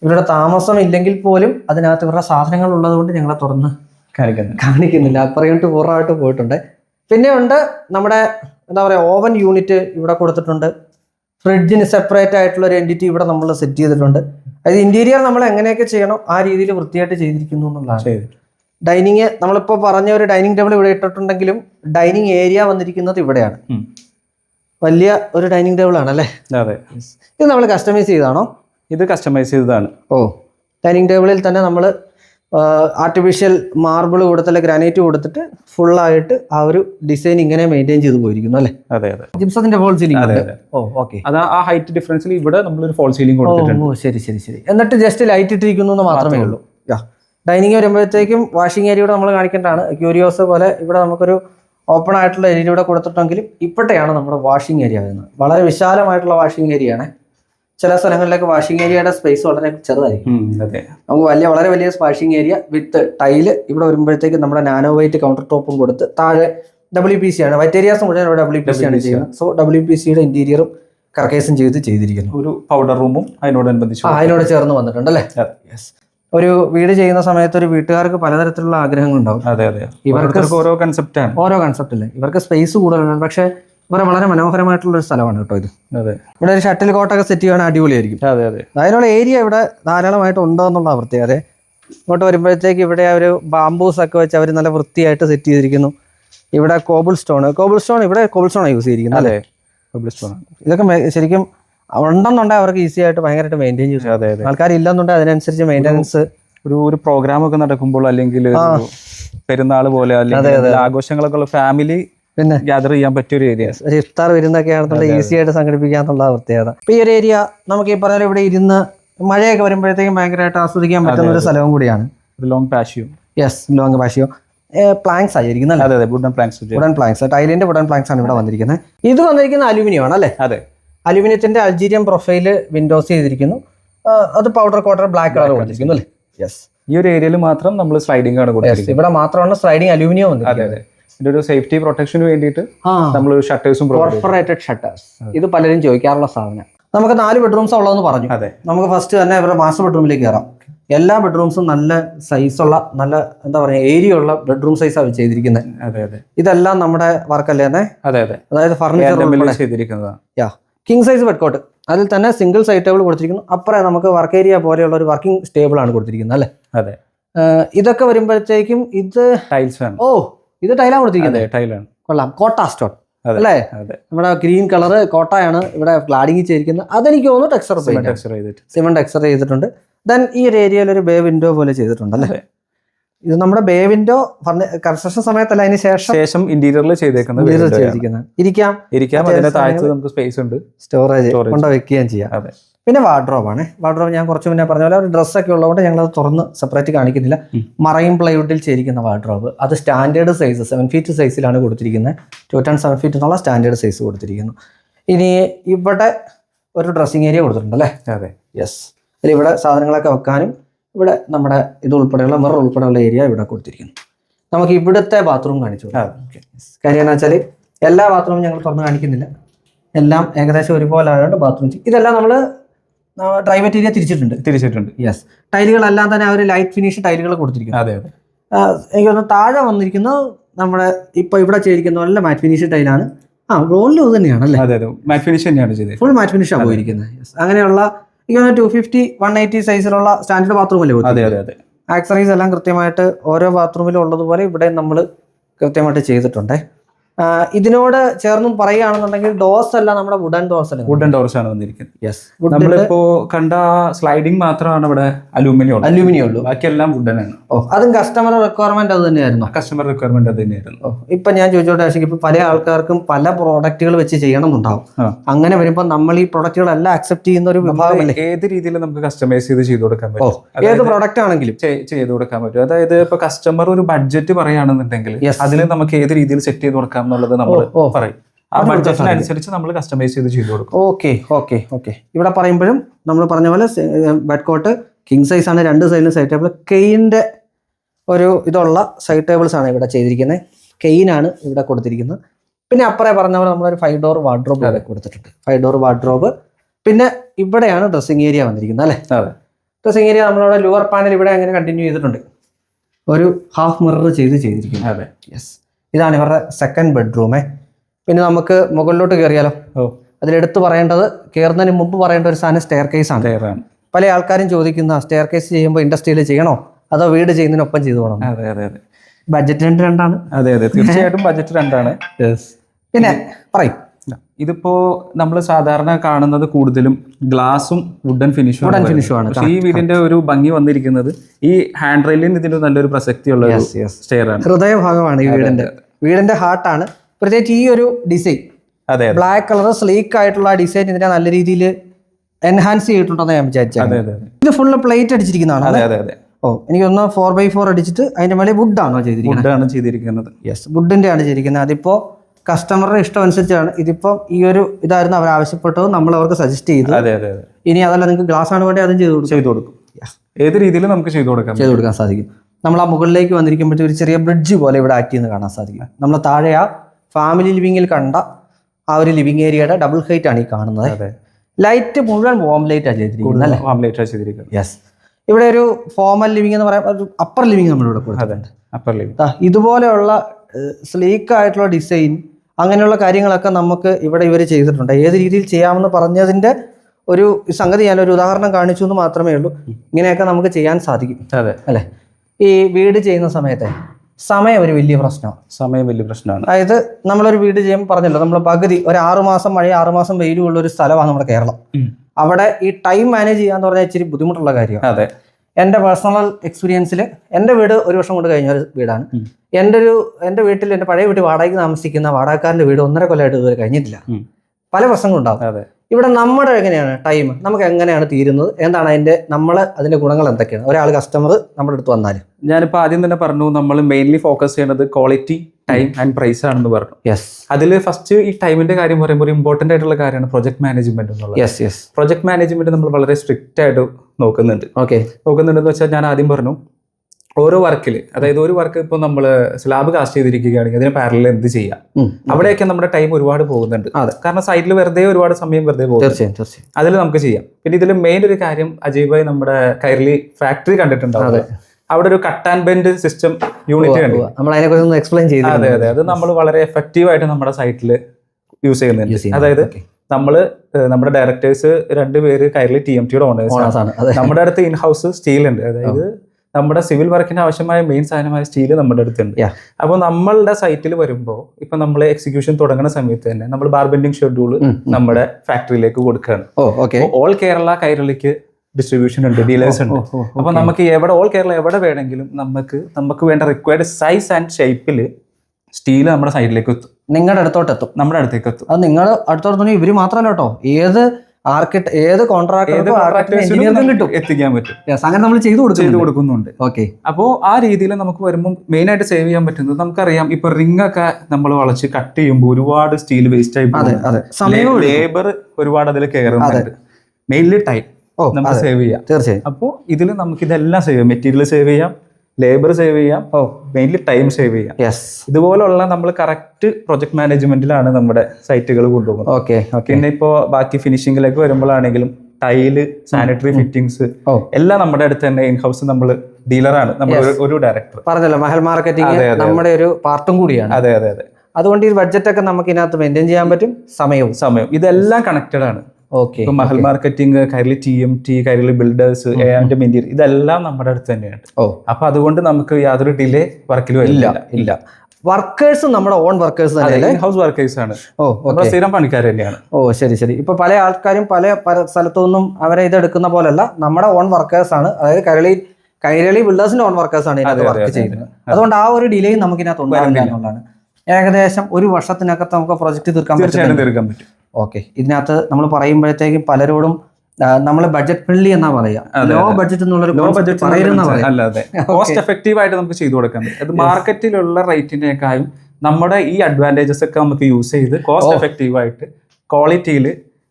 Speaker 2: ഇവരുടെ താമസം ഇല്ലെങ്കിൽ പോലും അതിനകത്ത് ഇവരുടെ സാധനങ്ങൾ ഉള്ളത് കൊണ്ട് ഞങ്ങളെ തുറന്ന്
Speaker 1: കാണിക്കുന്നു
Speaker 2: കാണിക്കുന്നില്ല. അപ്പർ യൂണിറ്റ് പൂർണമായിട്ട് പോയിട്ടുണ്ട്. പിന്നെ ഉണ്ട് നമ്മുടെ എന്താ പറയുക ഓവൻ യൂണിറ്റ് ഇവിടെ കൊടുത്തിട്ടുണ്ട്. ഫ്രിഡ്ജിന് സെപ്പറേറ്റ് ആയിട്ടുള്ള ഒരു എന്റിറ്റി ഇവിടെ നമ്മൾ സെറ്റ് ചെയ്തിട്ടുണ്ട്. അതായത് ഇന്റീരിയർ നമ്മൾ എങ്ങനെയൊക്കെ ചെയ്യണം ആ രീതിയിൽ വൃത്തിയായിട്ട് ചെയ്തിരിക്കുന്നു എന്നുള്ളതാണ്. ഡൈനിങ് നമ്മളിപ്പോൾ പറഞ്ഞ ഒരു ഡൈനിങ് ടേബിൾ ഇവിടെ ഇട്ടിട്ടുണ്ടെങ്കിലും ഡൈനിങ് ഏരിയ വന്നിരിക്കുന്നത് ഇവിടെയാണ്. വലിയ ഒരു ഡൈനിങ് ടേബിൾ ആണ് അല്ലേ?
Speaker 1: അതെ.
Speaker 2: ഇത് നമ്മൾ കസ്റ്റമൈസ് ചെയ്താണോ
Speaker 1: ഇത് കസ്റ്റമൈസ് ചെയ്തതാണ്.
Speaker 2: ഓ ഡൈനിങ് ടേബിളിൽ തന്നെ നമ്മൾ ആർട്ടിഫിഷ്യൽ മാർബിൾ കൊടുത്തല്ല ഗ്രാനൈറ്റ് കൊടുത്തിട്ട് ഫുൾ ആയിട്ട് ആ ഒരു ഡിസൈൻ ഇങ്ങനെ മെയിന്റെയിൻ ചെയ്തു പോയിരിക്കുന്നു അല്ലേ?
Speaker 1: അതെ അതെ.
Speaker 2: ജിംസത്തിന്റെ ഫോൾ സീലിംഗ് ഓ ഓക്കെ
Speaker 1: അത് ആ ഹൈറ്റ് ഡിഫറൻസിൽ ഇവിടെ നമ്മളൊരു ഫോൾ സീലിംഗ് കൊടുത്തിട്ടുണ്ട്.
Speaker 2: ഓ, ശരി ശരി ശരി. എന്നിട്ട് ജസ്റ്റ് ലൈറ്റ് ഇട്ടിരിക്കുന്നു എന്ന് മാത്രമേ ഉള്ളൂ. ഡൈനിങ് വരുമ്പോഴത്തേക്കും വാഷിംഗ് ഏരിയ ഇവിടെ നമ്മൾ കാണിക്കേണ്ടതാണ്. ക്യൂരിയോസ് പോലെ ഇവിടെ നമുക്കൊരു ഓപ്പൺ ആയിട്ടുള്ള ഏരിയ ഇവിടെ കൊടുത്തിട്ടെങ്കിലും ഇപ്പോഴത്തെയാണ് നമ്മുടെ വാഷിംഗ് ഏരിയ വരുന്നത് വളരെ വിശാലമായിട്ടുള്ള വാഷിംഗ് ഏരിയ ആണ്. ചില സ്ഥലങ്ങളിലൊക്കെ വാഷിംഗ് ഏരിയയുടെ സ്പേസ് വളരെ ചെറുതായിരിക്കും. നമുക്ക് വലിയ വളരെ വലിയ വാഷിംഗ് ഏരിയ വിത്ത് ടൈൽ ഇവിടെ വരുമ്പോഴത്തേക്ക് നമ്മുടെ നാനോ വൈറ്റ് കൗണ്ടർ ടോപ്പും കൊടുത്ത് താഴെ ഡബ്ല്യു പി സി ആണ്. വൈറ്റ് ഏരിയാസ് മുഴുവൻ ഇവിടെ ഡബ്ല്യു പി സി ആണ് ചെയ്യുന്നത്. സോ ഡബ്ല്യു പി സിയുടെ ഇന്റീരിയറും കർക്കേസും ചെയ്ത് ചെയ്തിരിക്കുന്നു.
Speaker 1: ഒരു പൗഡർ റൂമും അതിനോട്
Speaker 2: അനുബന്ധിച്ച് അതിനോട് ചേർന്ന് വന്നിട്ടുണ്ട് അല്ലേ. യെസ് ഒരു വീട് ചെയ്യുന്ന സമയത്ത് ഒരു വീട്ടുകാർക്ക് പലതരത്തിലുള്ള ആഗ്രഹങ്ങളുണ്ടാവും.
Speaker 1: അതെ അതെ.
Speaker 2: ഇവർക്ക്
Speaker 1: ഓരോ കൺസെപ്റ്റ് ആണ്.
Speaker 2: ഓരോ കൺസെപ്റ്റിൽ ഇവർക്ക് സ്പേസ് കൂടുതലാണ് പക്ഷേ ഇവരെ വളരെ മനോഹരമായിട്ടുള്ള ഒരു സ്ഥലമാണ് കേട്ടോ ഇത്.
Speaker 1: അതെ.
Speaker 2: ഇവിടെ ഒരു ഷട്ടിൽ കോട്ടൊക്കെ സെറ്റ് ചെയ്യുകയാണെങ്കിൽ അടിപൊളിയായിരിക്കും.
Speaker 1: അതെ അതെ.
Speaker 2: അതിനുള്ള ഏരിയ ഇവിടെ ധാരാളമായിട്ട് ഉണ്ടോ എന്നുള്ള പ്രത്യേകത. ഇങ്ങോട്ട് വരുമ്പോഴത്തേക്ക് ഇവിടെ ഒരു ബാംബൂസ് ഒക്കെ വെച്ച് അവർ നല്ല വൃത്തിയായിട്ട് സെറ്റ് ചെയ്തിരിക്കുന്നു. ഇവിടെ കോബിൾ സ്റ്റോൺ കോബിൾ സ്റ്റോൺ ഇവിടെ കോബിൾ സ്റ്റോൺ യൂസ് ചെയ്തിരിക്കുന്നത് അല്ലേ?
Speaker 1: കോബിൾ സ്റ്റോൺ
Speaker 2: ഇതൊക്കെ ശരിക്കും ഉണ്ടെന്നുണ്ടെങ്കിൽ അവർക്ക് ഈസി ആയിട്ട് ഭയങ്കരമായിട്ട് മെയിന്റെയിൻ ചെയ്തു
Speaker 1: അതെ അതെ.
Speaker 2: ആൾക്കാർ ഇല്ലെന്നുണ്ടെങ്കിൽ അതിനനുസരിച്ച് മെയിന്റനൻസ്
Speaker 1: ഒരു ഒരു പ്രോഗ്രാം ഒക്കെ നടക്കുമ്പോൾ അല്ലെങ്കിൽ പെരുന്നാൾ പോലെ അല്ലെങ്കിൽ ആഘോഷങ്ങളൊക്കെ ഉള്ള ഫാമിലി
Speaker 2: പിന്നെ
Speaker 1: ഗ്യാദർ ചെയ്യാൻ പറ്റിയ ഒരു ഏരിയ
Speaker 2: ഇഫ്താർ വരുന്നൊക്കെ ആണെന്നുണ്ടെങ്കിൽ ഈസി ആയിട്ട് സംഘടിപ്പിക്കുക എന്നുള്ള പ്രത്യേകത ഇപ്പൊ ഈ ഒരു ഏരിയ നമുക്ക് ഈ പറഞ്ഞ പോലെ ഇവിടെ ഇരുന്ന് മഴയൊക്കെ വരുമ്പോഴത്തേക്കും ഭയങ്കരമായിട്ട് ആസ്വദിക്കാൻ പറ്റുന്ന ഒരു സ്ഥലവും കൂടിയാണ്.
Speaker 1: Long patio
Speaker 2: yes long patio planks ആയിരിക്കുന്നത്
Speaker 1: അതെ അതെ വുഡൻ പ്ലാൻസ്
Speaker 2: വുഡൻ പ്ലാങ്സ് ടൈലിന്റെ വുഡൻ പ്ലാങ്ക്സ് ആണ് ഇവിടെ വന്നിരിക്കുന്നത്. ഇത് വന്നിരിക്കുന്ന അലുമിനിയം ആണ് അല്ലേ?
Speaker 1: അതെ.
Speaker 2: അലുമിനിയത്തിന്റെ അൾജീരിയൻ പ്രൊഫൈൽ വിൻഡോസ് ചെയ്തിരിക്കുന്നു. അത് പൗഡർ കോട്ടർ ബ്ലാക്ക് കളർ കൊടുത്തിരിക്കുന്നു അല്ലേ? യെസ്
Speaker 1: ഈ ഒരു ഏരിയയിൽ മാത്രം നമ്മൾ സ്ലൈഡിംഗ് ആണ് കൊടുത്തിരിക്കുന്നത്.
Speaker 2: ഇവിടെ മാത്രമാണ് സ്ലൈഡിംഗ് അലുമിനിയം
Speaker 1: അതെ
Speaker 2: വന്നിരിക്കുന്നത്.
Speaker 1: അതെ ഇതിന്റെ ഒരു സേഫ്റ്റി പ്രൊട്ടക്ഷന് വേണ്ടിയിട്ട് നമ്മൾ ഷട്ടേഴ്സും
Speaker 2: കോർപ്പറേറ്റഡ് ഷട്ടേഴ്സ് ഇത് പലരും ചോദിക്കാറുള്ള സാധനം. നമുക്ക് നാല് ബെഡ്റൂംസ് ഉള്ളതെന്ന് പറഞ്ഞു.
Speaker 1: അതെ.
Speaker 2: നമുക്ക് ഫസ്റ്റ് തന്നെ ഇവരുടെ മാസ്റ്റർ ബെഡ്റൂമിലേക്ക് കയറാം. എല്ലാ ബെഡ്റൂംസും നല്ല സൈസുള്ള നല്ല എന്താ പറയുക ഏരിയ ഉള്ള ബെഡ്റൂം സൈസാണ് ചെയ്തിരിക്കുന്നത്.
Speaker 1: അതെ അതെ.
Speaker 2: ഇതെല്ലാം നമ്മുടെ വർക്കല്ലേ
Speaker 1: അതെ അതെ.
Speaker 2: അതായത് ഫർണിച്ചർ
Speaker 1: ചെയ്തിരിക്കുന്നതാണ്
Speaker 2: യാ കിങ് സൈസ് ബെഡ്കോട്ട് അതിൽ തന്നെ സിംഗിൾ സൈഡ് ടേബിൾ കൊടുത്തിരിക്കുന്നു. അപ്പുറം നമുക്ക് വർക്ക് ഏരിയ പോലെയുള്ള ഒരു വർക്കിംഗ് സ്റ്റേബിൾ ആണ് കൊടുത്തിരിക്കുന്നത് അല്ലേ?
Speaker 1: അതെ.
Speaker 2: ഇതൊക്കെ വരുമ്പോഴത്തേക്കും ഇത്
Speaker 1: ടൈൽസ്
Speaker 2: ഓ ഇത് ടൈലാണ് കൊടുത്തിരിക്കുന്നത്.
Speaker 1: ടൈലാണ്.
Speaker 2: കൊള്ളാം. കോട്ട സ്റ്റോൺ. അല്ലേ?
Speaker 1: അതെ.
Speaker 2: നമ്മുടെ ഗ്രീൻ കളർ കോട്ടയാണ് ഇവിടെ ഗ്ലാഡിങ് ചെയ്തിരിക്കുന്നത്. അതെനിക്ക് തോന്നുന്നു ടെക്സ്ചർ സിമെന്റ്
Speaker 1: ടെക്സ്ചർ ചെയ്തിട്ട്.
Speaker 2: സിമന്റ് എക്സ്റേ ചെയ്തിട്ടുണ്ട്. ദെൻ ഈ ഒരു ഏരിയയിൽ ഒരു ബേ വിൻഡോ പോലെ ചെയ്തിട്ടുണ്ട് അല്ലേ? ഇത് നമ്മുടെ ബേ വിൻഡോ കൺസ്ട്രക്ഷൻ സമയത്തല്ല അതിന് ശേഷം
Speaker 1: ശേഷം ഇന്റീരിയറിൽ ചെയ്തേക്കുന്നത്
Speaker 2: ചെയ്തിരിക്കുന്നത്. ഇരിക്കാം.
Speaker 1: ഇരിക്കാം അതിന്റെ താഴത്ത് നമുക്ക് സ്പേസ് ഉണ്ട്.
Speaker 2: സ്റ്റോറേജ്. കൊണ്ട് വെക്കുകയും ചെയ്യാം.
Speaker 1: അതെ.
Speaker 2: പിന്നെ വാർഡ്രോബ് ആണ്. വാർഡ്രോബ് ഞാൻ കുറച്ച് മുന്നേ പറഞ്ഞ പോലെ ഒരു ഡ്രസ്സൊക്കെ ഉള്ളതുകൊണ്ട് ഞങ്ങൾ അത് തുറന്ന് സെപ്പറേറ്റ് കാണിക്കുന്നില്ല.
Speaker 1: മറയും
Speaker 2: മറൈൻ പ്ലൈവുഡിൽ ചേരിക്കുന്ന വാർഡ്രോബ് അത് സ്റ്റാൻഡേർഡ് സൈസ് സെവൻ ഫീറ്റ് സൈസിലാണ് കൊടുത്തിരിക്കുന്നത് ടു ടെൻ സെവൻ ഫീറ്റ് എന്നുള്ള സ്റ്റാൻഡേർഡ് സൈസ് കൊടുത്തിരിക്കുന്നു. ഇനി ഇവിടെ ഒരു ഡ്രസ്സിങ് ഏരിയ കൊടുത്തിട്ടുണ്ട് അല്ലേ?
Speaker 1: അതെ.
Speaker 2: യെസ് അതിൽ ഇവിടെ സാധനങ്ങളൊക്കെ വെക്കാനും ഇവിടെ നമ്മുടെ ഇത് ഉൾപ്പെടെയുള്ള മിറർ ഉൾപ്പെടെയുള്ള ഏരിയ ഇവിടെ കൊടുത്തിരിക്കുന്നു. നമുക്ക് ഇവിടുത്തെ ബാത്റൂം കാണിച്ചു. കാര്യം എന്ന് വെച്ചാൽ എല്ലാ ബാത്റൂമും ഞങ്ങൾ തുറന്ന് കാണിക്കുന്നില്ല. എല്ലാം ഏകദേശം ഒരുപോലെ ആയതുകൊണ്ട് ബാത്റൂം ഇതെല്ലാം നമ്മൾ ഡ്രൈ മെറ്റീരിയൽ തിരിച്ചിട്ടുണ്ട്.
Speaker 1: തിരിച്ചിട്ടുണ്ട്.
Speaker 2: യെസ് ടൈലുകളെല്ലാം തന്നെ അവർ ഒരു ലൈറ്റ് ഫിനിഷ് ടൈലുകൾ കൊടുത്തിരിക്കുന്നു.
Speaker 1: അതെ അതെ.
Speaker 2: എനിക്ക് തോന്നുന്നു താഴെ വന്നിരിക്കുന്നത് നമ്മുടെ ഇപ്പൊ ഇവിടെ ചെയ്തിരിക്കുന്ന നല്ല മാറ്റ് ഫിനിഷ് ടൈലാണ് ആ റോളിൽ ഇത് തന്നെയാണ് അല്ലേ
Speaker 1: അതെ അതെ. മാറ്റ് ഫിനിഷ് തന്നെയാണ് ചെയ്തത്
Speaker 2: ഫുൾ മാറ്റ് ഫിനിഷ് ആണ് പോയിരിക്കുന്നത്. അങ്ങനെയുള്ള എനിക്ക് തോന്നുന്നു ടു ഫിഫ്റ്റി വൺ എയ്റ്റി സൈസിലുള്ള സ്റ്റാൻഡേർഡ് ബാത്റൂം അല്ലേ
Speaker 1: അതെ അതെ അതെ.
Speaker 2: ആക്സറീസ് എല്ലാം കൃത്യമായിട്ട് ഓരോ ബാത്റൂമിലും ഉള്ളതുപോലെ ഇവിടെ നമ്മൾ കൃത്യമായിട്ട് ചെയ്തിട്ടുണ്ട്. ഇതിനോട് ചേർന്നും പറയുകയാണെന്നുണ്ടെങ്കിൽ ഡോസ് അല്ല നമ്മുടെ വുഡൻ ഡോസ് അല്ലേ?
Speaker 1: വുഡൻ ഡോർസ് ആണ് വന്നിരിക്കുന്നത്
Speaker 2: യെസ്
Speaker 1: നമ്മളിപ്പോ കണ്ട സ്ലൈഡിംഗ് മാത്രമാണ് ഇവിടെ അലൂമിനിയം
Speaker 2: അലൂമിനിയം ഉള്ളൂ.
Speaker 1: ബാക്കിയെല്ലാം വുഡൻ ആണ്.
Speaker 2: ഓ അതും കസ്റ്റമർ റിക്വയർമെന്റ് അത് തന്നെയായിരുന്നു.
Speaker 1: കസ്റ്റമർ റിക്വയർമെന്റ് അത് തന്നെയായിരുന്നു.
Speaker 2: ഓ, ഇപ്പൊ ഞാൻ ചോദിച്ചോട്ടെ ആഷിക്ക് ഇപ്പൊ പല ആൾക്കാർക്കും പല പ്രോഡക്റ്റുകൾ വെച്ച് ചെയ്യണം എന്നുണ്ടാവും
Speaker 1: ആ.
Speaker 2: അങ്ങനെ വരുമ്പോൾ നമ്മൾ ഈ പ്രോഡക്റ്റുകളെല്ലാം അക്സെപ്റ്റ് ചെയ്യുന്ന ഒരു വിഭാഗമല്ലേ
Speaker 1: ഏത് രീതിയിൽ നമുക്ക് കസ്റ്റമൈസ് ചെയ്ത് ചെയ്ത് കൊടുക്കാൻ പറ്റും.
Speaker 2: ഏത് പ്രോഡക്റ്റ് ആണെങ്കിലും.
Speaker 1: ചെയ്തു കൊടുക്കാൻ പറ്റും. അതായത് ഇപ്പൊ കസ്റ്റമർ ഒരു ബഡ്ജറ്റ് പറയുകയാണെന്നുണ്ടെങ്കിൽ
Speaker 2: അതിന്
Speaker 1: അതിൽ നമുക്ക് ഏത് രീതിയിൽ സെറ്റ് ചെയ്ത് എന്നുള്ളത് നമ്മൾ. പറയും. ആ
Speaker 2: ബഡ്ജറ്റിന് അനുസരിച്ച്
Speaker 1: ബഡ്ജറ്റിനനുസരിച്ച് നമ്മൾ കസ്റ്റമൈസ് ചെയ്ത് ചെയ്തു കൊടുക്കും.
Speaker 2: Okay okay okay. ഇവിടെ പറയുമ്പോഴും നമ്മൾ പറഞ്ഞ പോലെ ബെഡ് കോട്ട് കിങ് സൈസ് ആണ് രണ്ട് സൈഡിലും സൈഡ് ടേബിൾ കെയിന്റെ ഒരു ഇതുള്ള സൈഡ് ടേബിൾസ് ആണ് ഇവിടെ ചെയ്തിരിക്കുന്നത്. കെയിനാണ് ഇവിടെ കൊടുത്തിരിക്കുന്നത്. പിന്നെ അപ്പറേ പറഞ്ഞ പോലെ നമ്മളൊരു ഫൈവ് ഡോർ വാർഡ്രോബ് ഇവിടെ കൊടുത്തിട്ടുണ്ട്. ഫൈവ് ഡോർ വാർഡ്രോബ് പിന്നെ ഇവിടെയാണ് ഡ്രസ്സിങ് ഏരിയ വന്നിരിക്കുന്നത് അല്ലേ?
Speaker 1: അതെ.
Speaker 2: ഡ്രസ്സിങ് ഏരിയ നമ്മളവിടെ ലുവർ പാനൽ ഇവിടെ അങ്ങനെ കണ്ടിന്യൂ ചെയ്തിട്ടുണ്ട്. ഒരു ഹാഫ് മിറർ ചെയ്ത് ചെയ്തിരിക്കുന്നത്
Speaker 1: അതെ.
Speaker 2: യെസ് ഇതാണ് ഇവരുടെ സെക്കൻഡ് ബെഡ്റൂമേ പിന്നെ നമുക്ക് മുകളിലോട്ട് കയറിയാലോ
Speaker 1: ഓ.
Speaker 2: അതിലെടുത്ത് പറയേണ്ടത് കയറുന്നതിന് മുമ്പ് പറയേണ്ട ഒരു സാധനം സ്റ്റെയർ കേസ് ആണ്. പല ആൾക്കാരും ചോദിക്കുന്ന സ്റ്റെയർ കേസ് ചെയ്യുമ്പോൾ ഇൻഡസ്ട്രിയിൽ ചെയ്യണോ? അതോ വീട് ചെയ്യുന്നതിനൊപ്പം ചെയ്തു പോകണം?
Speaker 1: അതെ അതെ അതെ.
Speaker 2: ബഡ്ജറ്റ് രണ്ട് രണ്ടാണ്.
Speaker 1: അതെ അതെ. തീർച്ചയായിട്ടും ബഡ്ജറ്റ് രണ്ടാണ്.
Speaker 2: പിന്നെ പറയും.
Speaker 1: ഇതിപ്പോ നമ്മൾ സാധാരണ കാണുന്നത് കൂടുതലും ഗ്ലാസും വുഡൻ ഫിനിഷും
Speaker 2: വുഡൻ finish ആണ്.
Speaker 1: ഈ വീടിന്റെ ഒരു ഭംഗി വന്നിരിക്കുന്നത് ഈ ഹാൻഡ് റെയിലിന് ഇതിന്റെ നല്ലൊരു പ്രസക്തിയുള്ള. സ്റ്റെയർ ആണ്.
Speaker 2: ഹൃദയഭാഗമാണ് ഈ വീടിന്റെ. വീടിന്റെ ഹാർട്ടാണ് പ്രത്യേകിച്ച് ഈ ഒരു ഡിസൈൻ
Speaker 1: അതെ
Speaker 2: ബ്ലാക്ക് കളർ സ്ലീക്ക് ആയിട്ടുള്ള ഡിസൈൻ ഇതിനെ നല്ല രീതിയിൽ എൻഹാൻസ് ചെയ്തിട്ടുണ്ടെന്ന് ഞാൻ വിചാരിച്ചത്. ഇത് ഫുള്ള് പ്ലേറ്റ് അടിച്ചിരിക്കുന്നതാണ്
Speaker 1: അതെ? അതെ അതെ
Speaker 2: ഓ എനിക്കൊന്ന് ഫോർ ബൈ ഫോർ അടിച്ചിട്ട് അതിന്റെ മേലെ വുഡ് ആണോ ചെയ്തിരിക്കുന്നത്?
Speaker 1: വുഡാണ് ചെയ്തിരിക്കുന്നത്.
Speaker 2: യെസ് വുഡിന്റെ ആണ് ചെയ്തിരിക്കുന്നത്. അതിപ്പോ കസ്റ്റമറുടെ ഇഷ്ടം അനുസരിച്ചാണ്. ഇതിപ്പം ഈ ഒരു ഇതായിരുന്നു അവർ ആവശ്യപ്പെട്ടത് നമ്മൾ അവർക്ക് സജസ്റ്റ് ചെയ്തു.
Speaker 1: അതെ അതെ അതെ.
Speaker 2: ഇനി അതല്ല നിങ്ങൾക്ക് ഗ്ലാസ് ആണ് വേണ്ടി അതും ചെയ്തു കൊടുക്കും.
Speaker 1: ചെയ്തു കൊടുക്കും. ഏത് രീതിയിൽ നമുക്ക് ചെയ്തു കൊടുക്കാം.
Speaker 2: ചെയ്തു കൊടുക്കാൻ സാധിക്കും. നമ്മൾ ആ മുകളിലേക്ക് വന്നിരിക്കുമ്പോഴത്തെ ഒരു ചെറിയ ബ്രിഡ്ജ് പോലെ ഇവിടെ ആക്ട് ചെയ്യുന്ന കാണാൻ സാധിക്കും. നമ്മൾ താഴെ ആ ഫാമിലി ലിവിങ്ങിൽ കണ്ട ആ ഒരു ലിവിങ് ഏരിയയുടെ ഡബിൾ ഹൈറ്റ് ആണ് ഈ കാണുന്നത്. ലൈറ്റ് മുഴുവൻ വോം ലൈറ്റ് ആണ് ചെയ്തിരിക്കുന്നത് യെസ് ഇവിടെ ഒരു ഫോമൽ ലിവിങ് എന്ന് പറയാൻ ഒരു അപ്പർ ലിവിങ് നമ്മളിവിടെ കൊടുത്തിട്ടുണ്ട്.
Speaker 1: അപ്പർ ലിവിംഗ്
Speaker 2: ദാ ഇതുപോലെയുള്ള സ്ലീക്ക് ആയിട്ടുള്ള ഡിസൈൻ അങ്ങനെയുള്ള കാര്യങ്ങളൊക്കെ നമുക്ക് ഇവിടെ ഇവർ ചെയ്തിട്ടുണ്ട്. ഏത് രീതിയിൽ ചെയ്യാമെന്ന് പറഞ്ഞതിന്റെ ഒരു സംഗതി ഞാനൊരു ഉദാഹരണം കാണിച്ചു എന്ന് മാത്രമേ ഉള്ളൂ. ഇങ്ങനെയൊക്കെ നമുക്ക് ചെയ്യാൻ സാധിക്കും.
Speaker 1: അതെ.
Speaker 2: അല്ലേ? ഈ വീട് ചെയ്യുന്ന സമയത്തെ സമയം ഒരു വലിയ പ്രശ്നമാണ്.
Speaker 1: സമയം വലിയ പ്രശ്നമാണ്.
Speaker 2: അതായത് നമ്മളൊരു വീട് ചെയ്യുമ്പോൾ പറഞ്ഞല്ലോ നമ്മൾ പകുതി ഒരു ആറുമാസം മഴ ആറുമാസം വെയിലും ഉള്ള ഒരു സ്ഥലമാണ് നമ്മുടെ കേരളം. അവിടെ ഈ ടൈം മാനേജ് ചെയ്യാന്ന് പറഞ്ഞാൽ ഇച്ചിരി ബുദ്ധിമുട്ടുള്ള കാര്യമാണ്.
Speaker 1: അതെ.
Speaker 2: എന്റെ പേഴ്സണൽ എക്സ്പീരിയൻസിൽ എന്റെ വീട് ഒരു വർഷം കൊണ്ട് കഴിഞ്ഞ ഒരു വീടാണ്.
Speaker 1: എന്റെ
Speaker 2: എന്റെ ഒരു എന്റെ വീട്ടിൽ എന്റെ പഴയ വീട്ടിൽ വാടകയ്ക്ക് താമസിക്കുന്ന വാടകക്കാരന്റെ വീട് ഒന്നര കൊല്ലമായിട്ട് ഇതുവരെ കഴിഞ്ഞിട്ടില്ല. പല പ്രശ്നങ്ങളുണ്ടാവും
Speaker 1: അതെ.
Speaker 2: ഇവിടെ നമ്മുടെ എങ്ങനെയാണ് ടൈം നമുക്ക് എങ്ങനെയാണ് തീരുന്നത്? എന്താണ് അതിന്റെ നമ്മൾ അതിന്റെ ഗുണങ്ങൾ എന്തൊക്കെയാണ്? ഒരാൾ കസ്റ്റമർ നമ്മുടെ അടുത്ത് വന്നാൽ
Speaker 1: ഞാനിപ്പോ ആദ്യം തന്നെ പറഞ്ഞു നമ്മൾ മെയിൻലി ഫോക്കസ് ചെയ്യുന്നത് ക്വാളിറ്റി ടൈം ആൻഡ് പ്രൈസ് ആണെന്ന് പറഞ്ഞു.
Speaker 2: യെസ്
Speaker 1: അതിൽ ഫസ്റ്റ് ഈ ടൈമിന്റെ കാര്യം പറയുമ്പോൾ ഒരു ഇമ്പോർട്ടന്റ് ആയിട്ടുള്ള കാര്യമാണ് പ്രൊജക്ട് മാനേജ്മെന്റ് എന്നുള്ളത്.
Speaker 2: യെസ് യെസ്
Speaker 1: പ്രൊജക്ട് മാനേജ്മെന്റ് നമ്മൾ വളരെ സ്ട്രിക്റ്റ് ആയിട്ട് നോക്കുന്നുണ്ട്.
Speaker 2: ഓക്കെ
Speaker 1: നോക്കുന്നുണ്ടെന്ന് വെച്ചാൽ ഞാൻ ആദ്യം പറഞ്ഞു ഓരോ വർക്കിൽ അതായത് ഒരു വർക്ക് ഇപ്പോൾ നമ്മൾ സ്ലാബ് കാസ്റ്റ് ചെയ്തിരിക്കുകയാണെങ്കിൽ അതിന് പാരലിൽ എന്ത് ചെയ്യാം? അവിടെയൊക്കെ നമ്മുടെ ടൈം ഒരുപാട് പോകുന്നുണ്ട്. കാരണം സൈഡിൽ വെറുതെ ഒരുപാട് സമയം വെറുതെ പോകും അതിൽ നമുക്ക് ചെയ്യാം. പിന്നെ ഇതിൽ മെയിൻ ഒരു കാര്യം അജയ് ഭായ് നമ്മുടെ കൈരളി ഫാക്ടറി കണ്ടിട്ടുണ്ടാവും. അവിടെ ഒരു cut and bend system unit കണ്ടു
Speaker 2: നമ്മൾ അതിനെക്കുറിച്ച് എക്സ്പ്ലെയിൻ ചെയ്തു
Speaker 1: അതെ അതെ. അത് നമ്മൾ വളരെ എഫക്റ്റീവ് ആയിട്ട് നമ്മുടെ സൈറ്റിൽ യൂസ് ചെയ്യുന്നുണ്ട്. അതായത്
Speaker 2: നമ്മൾ
Speaker 1: നമ്മൾ നമ്മുടെ ഡയറക്ടേഴ്സ് രണ്ടുപേര് കൈരളി ടി എം ടിയുടെ ഓണേഴ്സ്
Speaker 2: ആണ്.
Speaker 1: നമ്മുടെ അടുത്ത് ഇൻഹൗസ് സ്റ്റീൽ ഉണ്ട്. അതായത് നമ്മുടെ സിവിൽ വർക്കിന് ആവശ്യമായ മെയിൻ സാധനമായ സ്റ്റീൽ നമ്മുടെ അടുത്തുണ്ട്. അപ്പോൾ നമ്മളുടെ സൈറ്റിൽ വരുമ്പോൾ ഇപ്പൊ നമ്മൾ എക്സിക്യൂഷൻ തുടങ്ങുന്ന സമയത്ത് തന്നെ നമ്മൾ ബാർബെൻഡിങ് ഷെഡ്യൂൾ. നമ്മുടെ ഫാക്ടറിയിലേക്ക് കൊടുക്കുകയാണ് ഓൾ കേരള കൈരളിക്ക് ഡിസ്ട്രിബ്യൂഷൻ ഉണ്ട് ഡീലേഴ്സ് ഉണ്ട്. അപ്പൊ നമുക്ക് എവിടെ ഓൾ കേരള എവിടെ വേണമെങ്കിലും നമുക്ക് നമുക്ക് വേണ്ട റിക്വയർഡ് സൈസ് ആൻഡ് ഷേപ്പിൽ സ്റ്റീൽ നമ്മുടെ സൈഡിലേക്ക് എത്തും.
Speaker 2: നിങ്ങളുടെ അടുത്തോട്ട് എത്തും
Speaker 1: നമ്മുടെ അടുത്തേക്ക് എത്തും.
Speaker 2: അത് നിങ്ങൾ അടുത്തോട്ട് ഇവർ മാത്രമല്ല കേട്ടോ. ഏത് ആർക്കിട്ട് ഏത് കോൺട്രാക്ടർക്കും എഞ്ചിനീയർക്കും കിട്ടും.
Speaker 1: എത്തിക്കാൻ പറ്റും.
Speaker 2: അങ്ങനെ നമ്മൾ ചെയ്തു
Speaker 1: ചെയ്ത്
Speaker 2: കൊടുക്കും
Speaker 1: കൊടുക്കുന്നുണ്ട്.
Speaker 2: ഓക്കെ
Speaker 1: അപ്പോൾ ആ രീതിയിൽ നമുക്ക് വരുമ്പോൾ മെയിൻ ആയിട്ട് സേവ് ചെയ്യാൻ പറ്റുന്നത് നമുക്കറിയാം ഇപ്പൊ റിംഗ് ഒക്കെ നമ്മൾ വളച്ച് കട്ട് ചെയ്യുമ്പോൾ ഒരുപാട് സ്റ്റീൽ വേസ്റ്റ് ആയി
Speaker 2: അതെ അതെ. സമയം
Speaker 1: ലേബർ ഒരുപാട് അതിൽ കയറുന്നുണ്ട് മെയിൻലി ടൈം നമുക്ക് സേവ് ചെയ്യാം.
Speaker 2: തീർച്ചയായും.
Speaker 1: അപ്പോ ഇതിൽ നമുക്ക് ഇതെല്ലാം സേവ് ചെയ്യാം. മെറ്റീരിയൽ സേവ് ചെയ്യാം. ലേബർ സേവ് ചെയ്യാം.
Speaker 2: ഓ.
Speaker 1: മെയിൻലി ടൈം സേവ് ചെയ്യാം.
Speaker 2: യെസ്
Speaker 1: ഇതുപോലുള്ള നമ്മൾ കറക്റ്റ് പ്രൊജക്ട് മാനേജ്മെന്റിലാണ് നമ്മുടെ സൈറ്റുകൾ കൊണ്ടുപോകുന്നത്.
Speaker 2: ഓക്കെ
Speaker 1: പിന്നെ ഇപ്പോൾ ബാക്കി ഫിനിഷിംഗിലേക്ക് വരുമ്പോഴാണെങ്കിലും ടൈൽ സാനിറ്ററി ഫിറ്റിംഗ്സ് എല്ലാം നമ്മുടെ അടുത്ത് തന്നെ ഇൻ ഹൗസ് നമ്മൾ ഡീലറാണ് നമ്മൾ ഒരു- ഡയറക്ടർ
Speaker 2: പറഞ്ഞല്ലോ മഹൽ മാർക്കറ്റിംഗ് നമ്മുടെ ഒരു പാർട്ടും കൂടിയാണ്.
Speaker 1: അതെ അതെ അതെ.
Speaker 2: അതുകൊണ്ട് ഈ ബഡ്ജറ്റ് ഒക്കെ നമുക്ക് ഇതിനകത്ത് മെയിന്റെയിൻ ചെയ്യാൻ പറ്റും? സമയവും.
Speaker 1: സമയവും. ഇതെല്ലാം കണക്റ്റഡ് ആണ്. ഇപ്പൊ Mahal marketing Kairali T M T Kairali builders and material ഇതെല്ലാം നമ്മുടെ അടുത്ത് തന്നെയാണ്.
Speaker 2: ഓ.
Speaker 1: അപ്പൊ അതുകൊണ്ട് നമുക്ക് യാതൊരു ഡിലേ വർക്കിലും
Speaker 2: ഇല്ല
Speaker 1: ഇല്ല.
Speaker 2: വർക്കേഴ്സ് നമ്മുടെ ഓൺ വർക്കേഴ്സ് തന്നെ
Speaker 1: ഹൗസ് വർക്കേഴ്സ് ആണ്.
Speaker 2: ഓ
Speaker 1: സ്ഥിരം പണിക്കാർ തന്നെയാണ്.
Speaker 2: ഓ ശരി ശരി. ഇപ്പൊ പല ആൾക്കാരും പല പല സ്ഥലത്തുനിന്നും അവരെ ഇതെടുക്കുന്ന പോലല്ല നമ്മുടെ ഓൺ വർക്കേഴ്സ് ആണ്. അതായത് കരളി കൈരളി ബിൽഡേഴ്സിന്റെ ഓൺ വർക്കേഴ്സ് ആണ് ഇതിനകത്ത് വർക്ക് ചെയ്യുന്നത്. അതുകൊണ്ട് ആ ഒരു ഡിലേ നമുക്ക് ഇതിനകത്ത് ഉണ്ടാവില്ല. എന്നുള്ളതാണ്. ഏകദേശം ഒരു വർഷത്തിനകത്ത് നമുക്ക് പ്രൊജക്ട് തീർക്കാൻ പറ്റും
Speaker 1: തീർക്കാൻ പറ്റും.
Speaker 2: ഓക്കെ ഇതിനകത്ത് നമ്മൾ പറയുമ്പോഴത്തേക്കും പലരോടും നമ്മൾ ബഡ്ജറ്റ് ഫ്രണ്ട്ലി എന്നാ പറയാ ലോ ബഡ്ജറ്റ് എന്നുള്ളൊരു
Speaker 1: ലോ ബഡ്ജറ്റ് അല്ലാതെ കോസ്റ്റ് എഫക്റ്റീവ് ആയിട്ട് നമുക്ക് ചെയ്തു കൊടുക്കാൻ അത് മാർക്കറ്റിലുള്ള റേറ്റിനേക്കാളും നമ്മുടെ ഈ അഡ്വാന്റേജസ് ഒക്കെ നമുക്ക് യൂസ് ചെയ്ത് കോസ്റ്റ്. എഫക്റ്റീവ് ആയിട്ട് ക്വാളിറ്റിയിൽ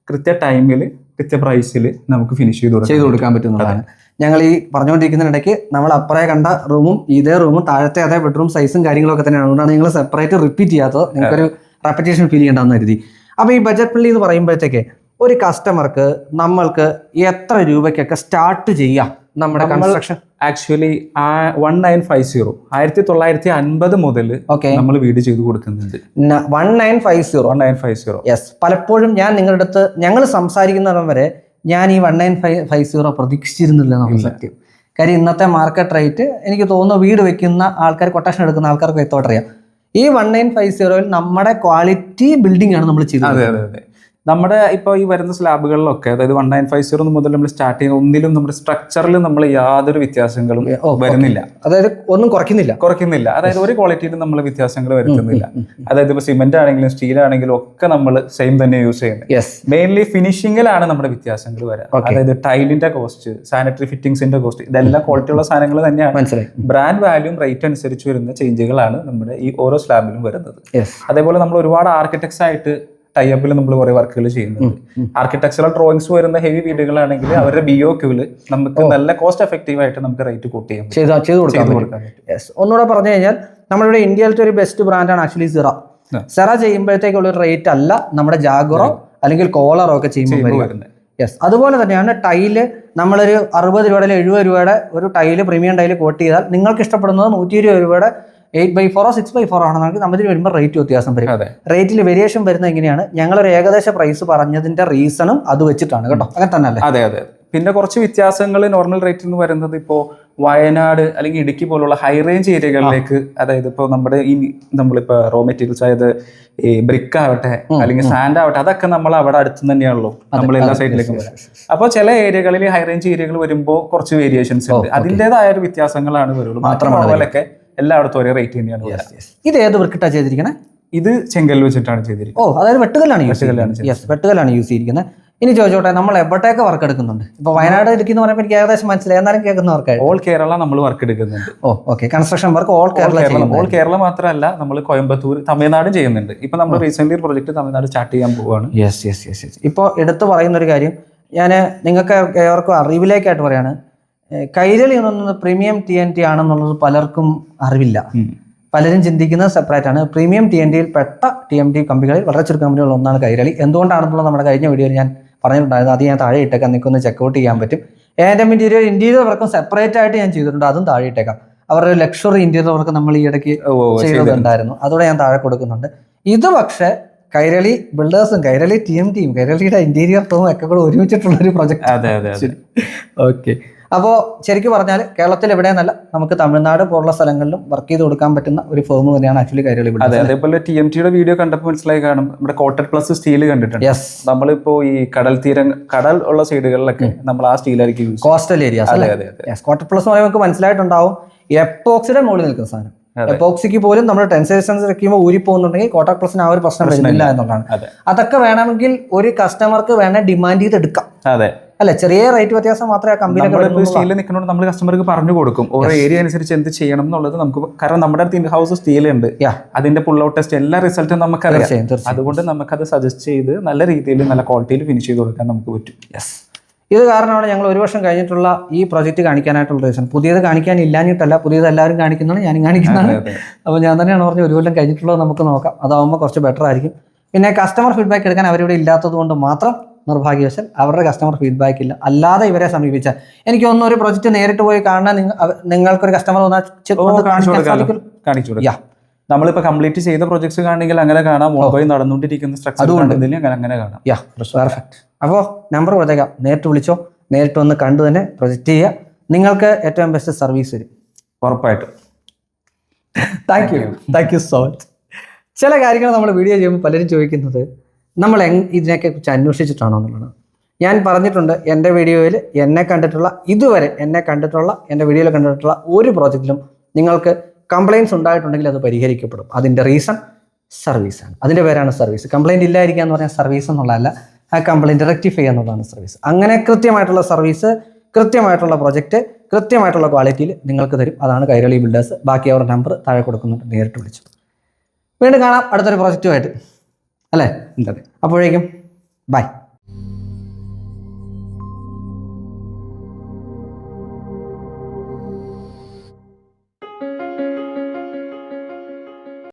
Speaker 1: കൃത്യ ടൈമിൽ കൃത്യ പ്രൈസിൽ നമുക്ക് ഫിനിഷ് ചെയ്ത് ചെയ്ത്
Speaker 2: ചെയ്തു കൊടുക്കാൻ പറ്റുന്നതാണ് ഞങ്ങൾ ഈ പറഞ്ഞുകൊണ്ടിരിക്കുന്നതിനിടയ്ക്ക് നമ്മൾ അപ്പറേ കണ്ട റൂമും ഇതേ റൂമും താഴത്തെ അതേ ബെഡ്റൂം സൈസും കാര്യങ്ങളൊക്കെ തന്നെയാണ്. അതുകൊണ്ടാണ് നിങ്ങൾ സെപ്പറേറ്റ് റിപ്പീറ്റ് ചെയ്യാത്തത്. നിങ്ങൾക്കൊരു റെപ്പറ്റേഷൻ ഫീൽ ചെയ്യേണ്ടെന്ന് കരുതി. അപ്പോൾ ഈ ബജറ്റ് പള്ളി എന്ന് പറയുമ്പോഴത്തേക്ക് ഒരു കസ്റ്റമർക്ക് നമ്മൾക്ക് എത്ര രൂപയ്ക്കൊക്കെ സ്റ്റാർട്ട് ചെയ്യാം നമ്മുടെ construction
Speaker 1: actually one nine five zero ആയിരത്തി തൊള്ളായിരത്തി അൻപത് മുതൽ
Speaker 2: ഓക്കെ
Speaker 1: നമ്മൾ വീട് ചെയ്ത് കൊടുക്കുന്നുണ്ട്.
Speaker 2: One nine five zero
Speaker 1: one nine five zero
Speaker 2: yes പലപ്പോഴും ഞാൻ നിങ്ങളുടെ അടുത്ത് ഞങ്ങൾ സംസാരിക്കുന്നിടം വരെ ഞാൻ ഈ one nine five five zero പ്രതീക്ഷിച്ചിരുന്നില്ല സത്യം. കാര്യം ഇന്നത്തെ മാർക്കറ്റ് റേറ്റ് എനിക്ക് തോന്നുന്നു വീട് വെക്കുന്ന ആൾക്കാർ കൊട്ടേഷൻ എടുക്കുന്ന ആൾക്കാർക്ക് അറിയാം? ഈ വൺ നയൻ ഫൈവ് സീറോയിൽ നമ്മുടെ ക്വാളിറ്റി ബിൽഡിംഗ് ആണ് നമ്മൾ
Speaker 1: അതെ. നമ്മുടെ ഇപ്പോൾ ഈ വരുന്ന സ്ലാബുകളിലൊക്കെ അതായത് വൺ നയൻ ഫൈവ് സീറോ മുതൽ നമ്മൾ സ്റ്റാർട്ട് ചെയ്യുന്ന ഒന്നിലും നമ്മുടെ സ്ട്രക്ചറിൽ നമ്മൾ യാതൊരു വ്യത്യാസങ്ങളും വരുന്നില്ല.
Speaker 2: അതായത് ഒന്നും കുറയ്ക്കുന്നില്ല.
Speaker 1: കുറയ്ക്കുന്നില്ല. അതായത് ഒരു ക്വാളിറ്റിയിലും നമ്മൾ വ്യത്യാസങ്ങൾ വരുത്തുന്നില്ല. അതായത് ഇപ്പോൾ സിമെന്റ് ആണെങ്കിലും സ്റ്റീൽ ആണെങ്കിലും ഒക്കെ നമ്മൾ സെയിം തന്നെ യൂസ് ചെയ്യുന്നത്. മെയിൻലി ഫിനിഷിംഗിലാണ് നമ്മുടെ വ്യത്യാസങ്ങൾ
Speaker 2: വരാം.
Speaker 1: അതായത് ടൈലിന്റെ കോസ്റ്റ് സാനിറ്ററി ഫിറ്റിംഗ്സിന്റെ കോസ്റ്റ് ഇതെല്ലാം ക്വാളിറ്റി ഉള്ള സാധനങ്ങൾ തന്നെയാണ്.
Speaker 2: മനസ്സിലായി.
Speaker 1: ബ്രാൻഡ് വാല്യൂം റേറ്റ് അനുസരിച്ച് വരുന്ന ചേഞ്ചുകളാണ് നമ്മുടെ ഈ ഓരോ സ്ലാബിലും വരുന്നത്. അതേപോലെ നമ്മൾ ഒരുപാട് ആർക്കിടെക്ട്സ് ആയിട്ട് ടൈപ്പിൽ നമ്മൾ കുറെ വർക്കുകൾ ചെയ്യുന്നുണ്ട്. ആർക്കിടെക്ചറൽ ഡ്രോയിങ്സ് വരുന്ന ഹെവി വീടുകളാണെങ്കിൽ അവരുടെ ബി ഒ ക്യൂൽ നമുക്ക് നല്ല കോസ്റ്റ് എഫക്റ്റീവ് ആയിട്ട് നമുക്ക് റേറ്റ് കൂട്ട് ചെയ്യാം.
Speaker 2: ചെയ്ത് ഒന്നുകൂടെ പറഞ്ഞു കഴിഞ്ഞാൽ നമ്മളിവിടെ ഇന്ത്യയിലത്തെ ഒരു ബെസ്റ്റ് ബ്രാൻഡാണ് ആക്ച്വലി സിറ. സെറ ചെയ്യുമ്പോഴത്തേക്കുള്ള റേറ്റ് അല്ല നമ്മുടെ ജാഗറോ അല്ലെങ്കിൽ കോളറോ ഒക്കെ ചെയ്യുമ്പോൾ
Speaker 1: വരുന്നത്.
Speaker 2: യെസ് അതുപോലെ തന്നെയാണ് ടൈൽ നമ്മളൊരു അറുപത് രൂപയുടെ എഴുപത് രൂപയുടെ ഒരു ടൈൽ പ്രീമിയം ടൈൽ കോട്ട് ചെയ്താൽ നിങ്ങൾക്ക് ഇഷ്ടപ്പെടുന്നത് നൂറ്റി ഇരുപത് രൂപയുടെ എയ്റ്റ് ബൈ ഫോറോ സിക്സ് ബൈ ഫോറോ ആണെന്നെങ്കിൽ നമ്മൾ വരുമ്പോൾ റേറ്റ് വ്യത്യാസം വരും. റേറ്റിൽ വേരിയേഷൻ വരുന്നത് എങ്ങനെയാണ്? ഞങ്ങളൊരു ഏകദേശ പ്രൈസ് പറഞ്ഞതിന്റെ റീസണും അത് വെച്ചിട്ടാണ് കേട്ടോ. അങ്ങനെ തന്നെ അല്ലേ?
Speaker 1: അതെ അതെ പിന്നെ കുറച്ച് വ്യത്യാസങ്ങൾ നോർമൽ റേറ്റിൽ നിന്ന് വരുന്നത് ഇപ്പോൾ വയനാട് അല്ലെങ്കിൽ ഇടുക്കി പോലുള്ള ഹൈ റേഞ്ച് ഏരിയകളിലേക്ക് അതായത് ഇപ്പോൾ നമ്മുടെ ഈ നമ്മളിപ്പോൾ റോ മെറ്റീരിയൽസ് അതായത് ഈ ബ്രിക്ക് ആവട്ടെ അല്ലെങ്കിൽ സാൻഡ് ആവട്ടെ അതൊക്കെ നമ്മൾ അവിടെ അടുത്ത് തന്നെയാണല്ലോ. നമ്മൾ എല്ലാ സൈഡിലേക്കും വരാം. അപ്പോൾ ചില ഏരിയകളിൽ ഹൈ റേഞ്ച് ഏരിയകൾ വരുമ്പോൾ കുറച്ച് വേരിയേഷൻസ് ഉണ്ട്. അതിന്റെതായ ഒരു വ്യത്യാസങ്ങളാണ് വരുള്ളൂ. അതുപോലൊക്കെ എല്ലായിടത്തും ഒരേ റേറ്റ് തന്നെയാണ്
Speaker 2: ഇത് ഏത് വൃക്കിട്ടാ ചെയ്തിരിക്കുന്നത്
Speaker 1: ഇത് ചെങ്കല്ല് വെച്ചിട്ടാണ് ചെയ്തിരിക്കുന്നത്.
Speaker 2: ഓ അതായത് വെട്ടുകല്ലാണ്
Speaker 1: വെട്ടുകല്ലാണ്
Speaker 2: യെസ് വെട്ടുകല്ലാണ് യൂസ് ചെയ്തിരിക്കുന്നത്. ഇനി ചോദിച്ചോട്ടെ നമ്മൾ എവിടെയൊക്കെ വർക്ക് എടുക്കുന്നുണ്ട്? ഇപ്പൊ വയനാട് എടുക്കുന്ന പറയുമ്പോൾ എനിക്ക് ഏകദേശം മനസ്സിലായി. എന്നാലും കേൾക്കുന്നവർക്കായിട്ട്
Speaker 1: ഓൾ കേരള നമ്മൾ വർക്ക് എടുക്കുന്നുണ്ട്.
Speaker 2: ഓ okay construction work all Kerala
Speaker 1: all Kerala മാത്രമല്ല നമ്മൾ കോയമ്പത്തൂർ തമിഴ്നാട് ചെയ്യുന്നുണ്ട്. ഇപ്പൊ നമ്മൾ റീസെന്റ് ഒരു പ്രൊജക്ട് തമിഴ്നാട് സ്റ്റാർട്ട് ചെയ്യാൻ പോവാണ്.
Speaker 2: യെസ് യെസ് യെസ് യെസ് ഇപ്പോൾ എടുത്തു പറയുന്ന ഒരു കാര്യം ഞാൻ നിങ്ങൾക്ക് ഏവർക്കും അറിവിലേക്കായിട്ട് പറയാണ്. കൈരളി പറയുന്നത് പ്രീമിയം ടി എൻ ടി ആണെന്നുള്ളത് പലർക്കും അറിവില്ല. പലരും ചിന്തിക്കുന്നത് സെപ്പറേറ്റ് ആണ്. പ്രീമിയം ടി എൻ ടിയിൽ പെട്ട ടി എം ടി കമ്പികളിൽ വളരെ ചുരുക്കം കമ്പനികളിൽ ഒന്നാണ് കൈരളി. എന്തുകൊണ്ടാണെന്നുള്ളത് നമ്മുടെ കഴിഞ്ഞ വീഡിയോയിൽ ഞാൻ പറഞ്ഞിട്ടുണ്ടായിരുന്നു. അത് ഞാൻ താഴെ ഇട്ടേക്കാം. നിൽക്കൊന്ന് ചെക്കൗട്ട് ചെയ്യാൻ പറ്റും. ഏന്റെ ഇന്റീരിയർ ഇന്റീരിയർ വർക്കും സെപ്പറേറ്റ് ആയിട്ട് ഞാൻ ചെയ്തിട്ടുണ്ട്. അതും താഴെ ഇട്ടേക്കാം. അവരുടെ ലക്ഷറി ഇന്റീരിയർ വർക്ക് നമ്മൾ ഈ ഇടയ്ക്ക് ചെയ്തതുണ്ടായിരുന്നു. അതോടെ ഞാൻ താഴെ കൊടുക്കുന്നുണ്ട്. ഇത് പക്ഷേ കൈരളി ബിൽഡേഴ്സും കൈരളി ടി എം ടിയും കൈരളിയുടെ ഇന്റീരിയർ ടൂമും ഒക്കെ കൂടെ ഒരുമിച്ചിട്ടുള്ള ഒരു പ്രൊജക്ട്
Speaker 1: അതെ അതെ.
Speaker 2: ഓക്കെ അപ്പോൾ ശരിക്കും പറഞ്ഞാൽ കേരളത്തിൽ എവിടെയെന്നല്ല നമുക്ക് തമിഴ്നാട് പോലുള്ള സ്ഥലങ്ങളിലും വർക്ക് ചെയ്ത് കൊടുക്കാൻ പറ്റുന്ന ഒരു ഫേം തന്നെയാണ് ആക്ച്വലി
Speaker 1: കാര്യങ്ങൾ
Speaker 2: ഇവിടെ
Speaker 1: അതേപോലെ ടി എം ടിയുടെ വീഡിയോ കണ്ടപ്പോൾ മനസ്സിലായി കാണും നമ്മുടെ കോട്ടൺ പ്ലസ് സ്റ്റീൽ കണ്ടിട്ടുണ്ട്.
Speaker 2: യെസ്
Speaker 1: നമ്മളിപ്പോ ഈ കടൽ തീരം കടൽ ഉള്ള സൈഡുകളിലൊക്കെ നമ്മൾ ആ സ്റ്റീലായിരിക്കും യൂസ്
Speaker 2: കോസ്റ്റൽ ഏരിയാസ്
Speaker 1: കോട്ടർ
Speaker 2: അല്ലേ?
Speaker 1: അതെ അതെ
Speaker 2: കോട്ടൺ പ്ലസ് എന്ന് പറയുമ്പോൾ നമുക്ക് മനസ്സിലായിട്ടുണ്ടാവും എപ്പോക്സിയുടെ മുകളിൽ നിൽക്കുന്ന സാധനം. എപ്പോക്സിക്ക് പോലും നമ്മൾ ടെൻസൈസൻസ് വെക്കുമ്പോൾ ഊരി പോകുന്നുണ്ടെങ്കിൽ കോട്ടർ പ്ലസിന് ആ ഒരു പ്രശ്നം വരുന്നില്ല എന്നുള്ളതാണ്.
Speaker 1: അതെ.
Speaker 2: അതൊക്കെ വേണമെങ്കിൽ ഒരു കസ്റ്റമർക്ക് വേണേ ഡിമാൻഡ് ചെയ്തെടുക്കാം.
Speaker 1: അതെ.
Speaker 2: അല്ലെ ചെറിയ റേറ്റ് വ്യത്യാസം മാത്രമേ ആ
Speaker 1: നമ്മളിപ്പോ സ്റ്റീലിൽ നിൽക്കുന്നതുകൊണ്ട് നമ്മൾ കസ്റ്റമർക്ക് പറഞ്ഞു കൊടുക്കും. ഓരോ ഏരിയ അനുസരിച്ച് എന്ത് ചെയ്യണം എന്നുള്ളത് നമുക്ക് കാരണം നമ്മുടെ അടുത്ത് ഇൻ ഹൗസ് സ്റ്റീൽ ഉണ്ട്. അതിന്റെ പുൾ ഔട്ട് ടെസ്റ്റ് എല്ലാ റിസൾട്ടും നമുക്കറിയാം.
Speaker 2: അതുകൊണ്ട് നമുക്ക്
Speaker 1: അത് നമുക്കത് സജസ്റ്റ് ചെയ്ത് നല്ല രീതിയിൽ നല്ല ക്വാളിറ്റിയിൽ ഫിനിഷ് ചെയ്ത് കൊടുക്കാൻ നമുക്ക് പറ്റും.
Speaker 2: യെസ് ഇത് കാരണമാണ് ഞങ്ങൾ ഒരു വർഷം കഴിഞ്ഞിട്ടുള്ള ഈ പ്രോജക്റ്റ് കാണിക്കാനായിട്ടുള്ള റീസൺ പുതിയത് കാണിക്കാൻ ഇല്ലാഞ്ഞിട്ടല്ല പുതിയത് എല്ലാവരും കാണിക്കുന്നതാണ് ഞാനും കാണിക്കുന്നതാണ്. അപ്പോൾ ഞാൻ തന്നെയാണ് പറഞ്ഞത് ഒരു കൊല്ലം കഴിഞ്ഞിട്ടുള്ളത് നമുക്ക് നോക്കാം. അതാവുമ്പോൾ കുറച്ച് ബെറ്റർ ആയിരിക്കും. പിന്നെ കസ്റ്റമർ ഫീഡ്ബാക്ക് എടുക്കാൻ അവരിവിടെ ഇല്ലാത്തത് കൊണ്ട് മാത്രം നിർഭാഗ്യവശാൽ അവരുടെ കസ്റ്റമർ ഫീഡ്ബാക്ക് ഇല്ല. അല്ലാതെ ഇവരെ സമീപിച്ചാൽ എനിക്ക് തോന്നുന്നു ഒരു പ്രോജക്റ്റ് നേരിട്ട് പോയി കാണാൻ നിങ്ങൾക്കൊരു കസ്റ്റമർ Yeah.
Speaker 1: നമ്മളിപ്പോ കംപ്ലീറ്റ് ചെയ്ത പ്രൊജക്ട്സ് കാണണമെങ്കിൽ അങ്ങനെ കാണാം. ഓൺലൈൻ നടന്നുകൊണ്ടിരിക്കുന്ന സ്ട്രക്ചർ അങ്ങനെ കാണാം.
Speaker 2: യാ പെർഫെക്റ്റ് അപ്പോൾ നമ്പർ കൊടുത്തേക്കാം. നേരിട്ട് വിളിച്ചോ നേരിട്ട് വന്ന് കണ്ടു തന്നെ പ്രൊജക്റ്റ് ചെയ്യുക. നിങ്ങൾക്ക് ഏറ്റവും ബെസ്റ്റ് സർവീസ് വരും.
Speaker 1: ഉറപ്പായിട്ടും.
Speaker 2: Thank you thank you so much ചില കാര്യങ്ങൾ നമ്മൾ വീഡിയോ ചെയ്യുമ്പോൾ പലരും ചോദിക്കുന്നത് നമ്മൾ ഇതിനെയൊക്കെ കുറിച്ച് അന്വേഷിച്ചിട്ടാണോ എന്നുള്ളതാണ് ഞാൻ പറഞ്ഞിട്ടുണ്ട് എന്റെ വീഡിയോയിൽ എന്നെ കണ്ടിട്ടുള്ള ഇതുവരെ എന്നെ കണ്ടിട്ടുള്ള എന്റെ വീഡിയോയിൽ കണ്ടിട്ടുള്ള ഒരു പ്രോജക്റ്റിലും നിങ്ങൾക്ക് കംപ്ലയിൻസ് ഉണ്ടായിട്ടുണ്ടെങ്കിൽ അത് പരിഹരിക്കപ്പെടും. അതിന്റെ റീസൺ സർവീസാണ് അതിന്റെ പേരാണ് സർവീസ് കംപ്ലയിന്റ് ഇല്ലായിരിക്കുക എന്ന് പറഞ്ഞാൽ സർവീസ് എന്നുള്ളതല്ല. ആ കംപ്ലയിന്റ് റെക്ടിഫൈ എന്നുള്ളതാണ് സർവീസ് അങ്ങനെ കൃത്യമായിട്ടുള്ള സർവീസ് കൃത്യമായിട്ടുള്ള പ്രൊജക്റ്റ് കൃത്യമായിട്ടുള്ള ക്വാളിറ്റിയിൽ നിങ്ങൾക്ക് തരും. അതാണ് കൈരളി ബിൽഡേഴ്സ് ബാക്കി അവരുടെ നമ്പർ താഴെ കൊടുക്കുന്നുണ്ട്. നേരിട്ട് വിളിച്ചു. വീണ്ടും കാണാം. അടുത്തൊരു പ്രൊജക്റ്റുമായിട്ട് അല്ലേ? അപ്പോഴേക്കും. ബൈ.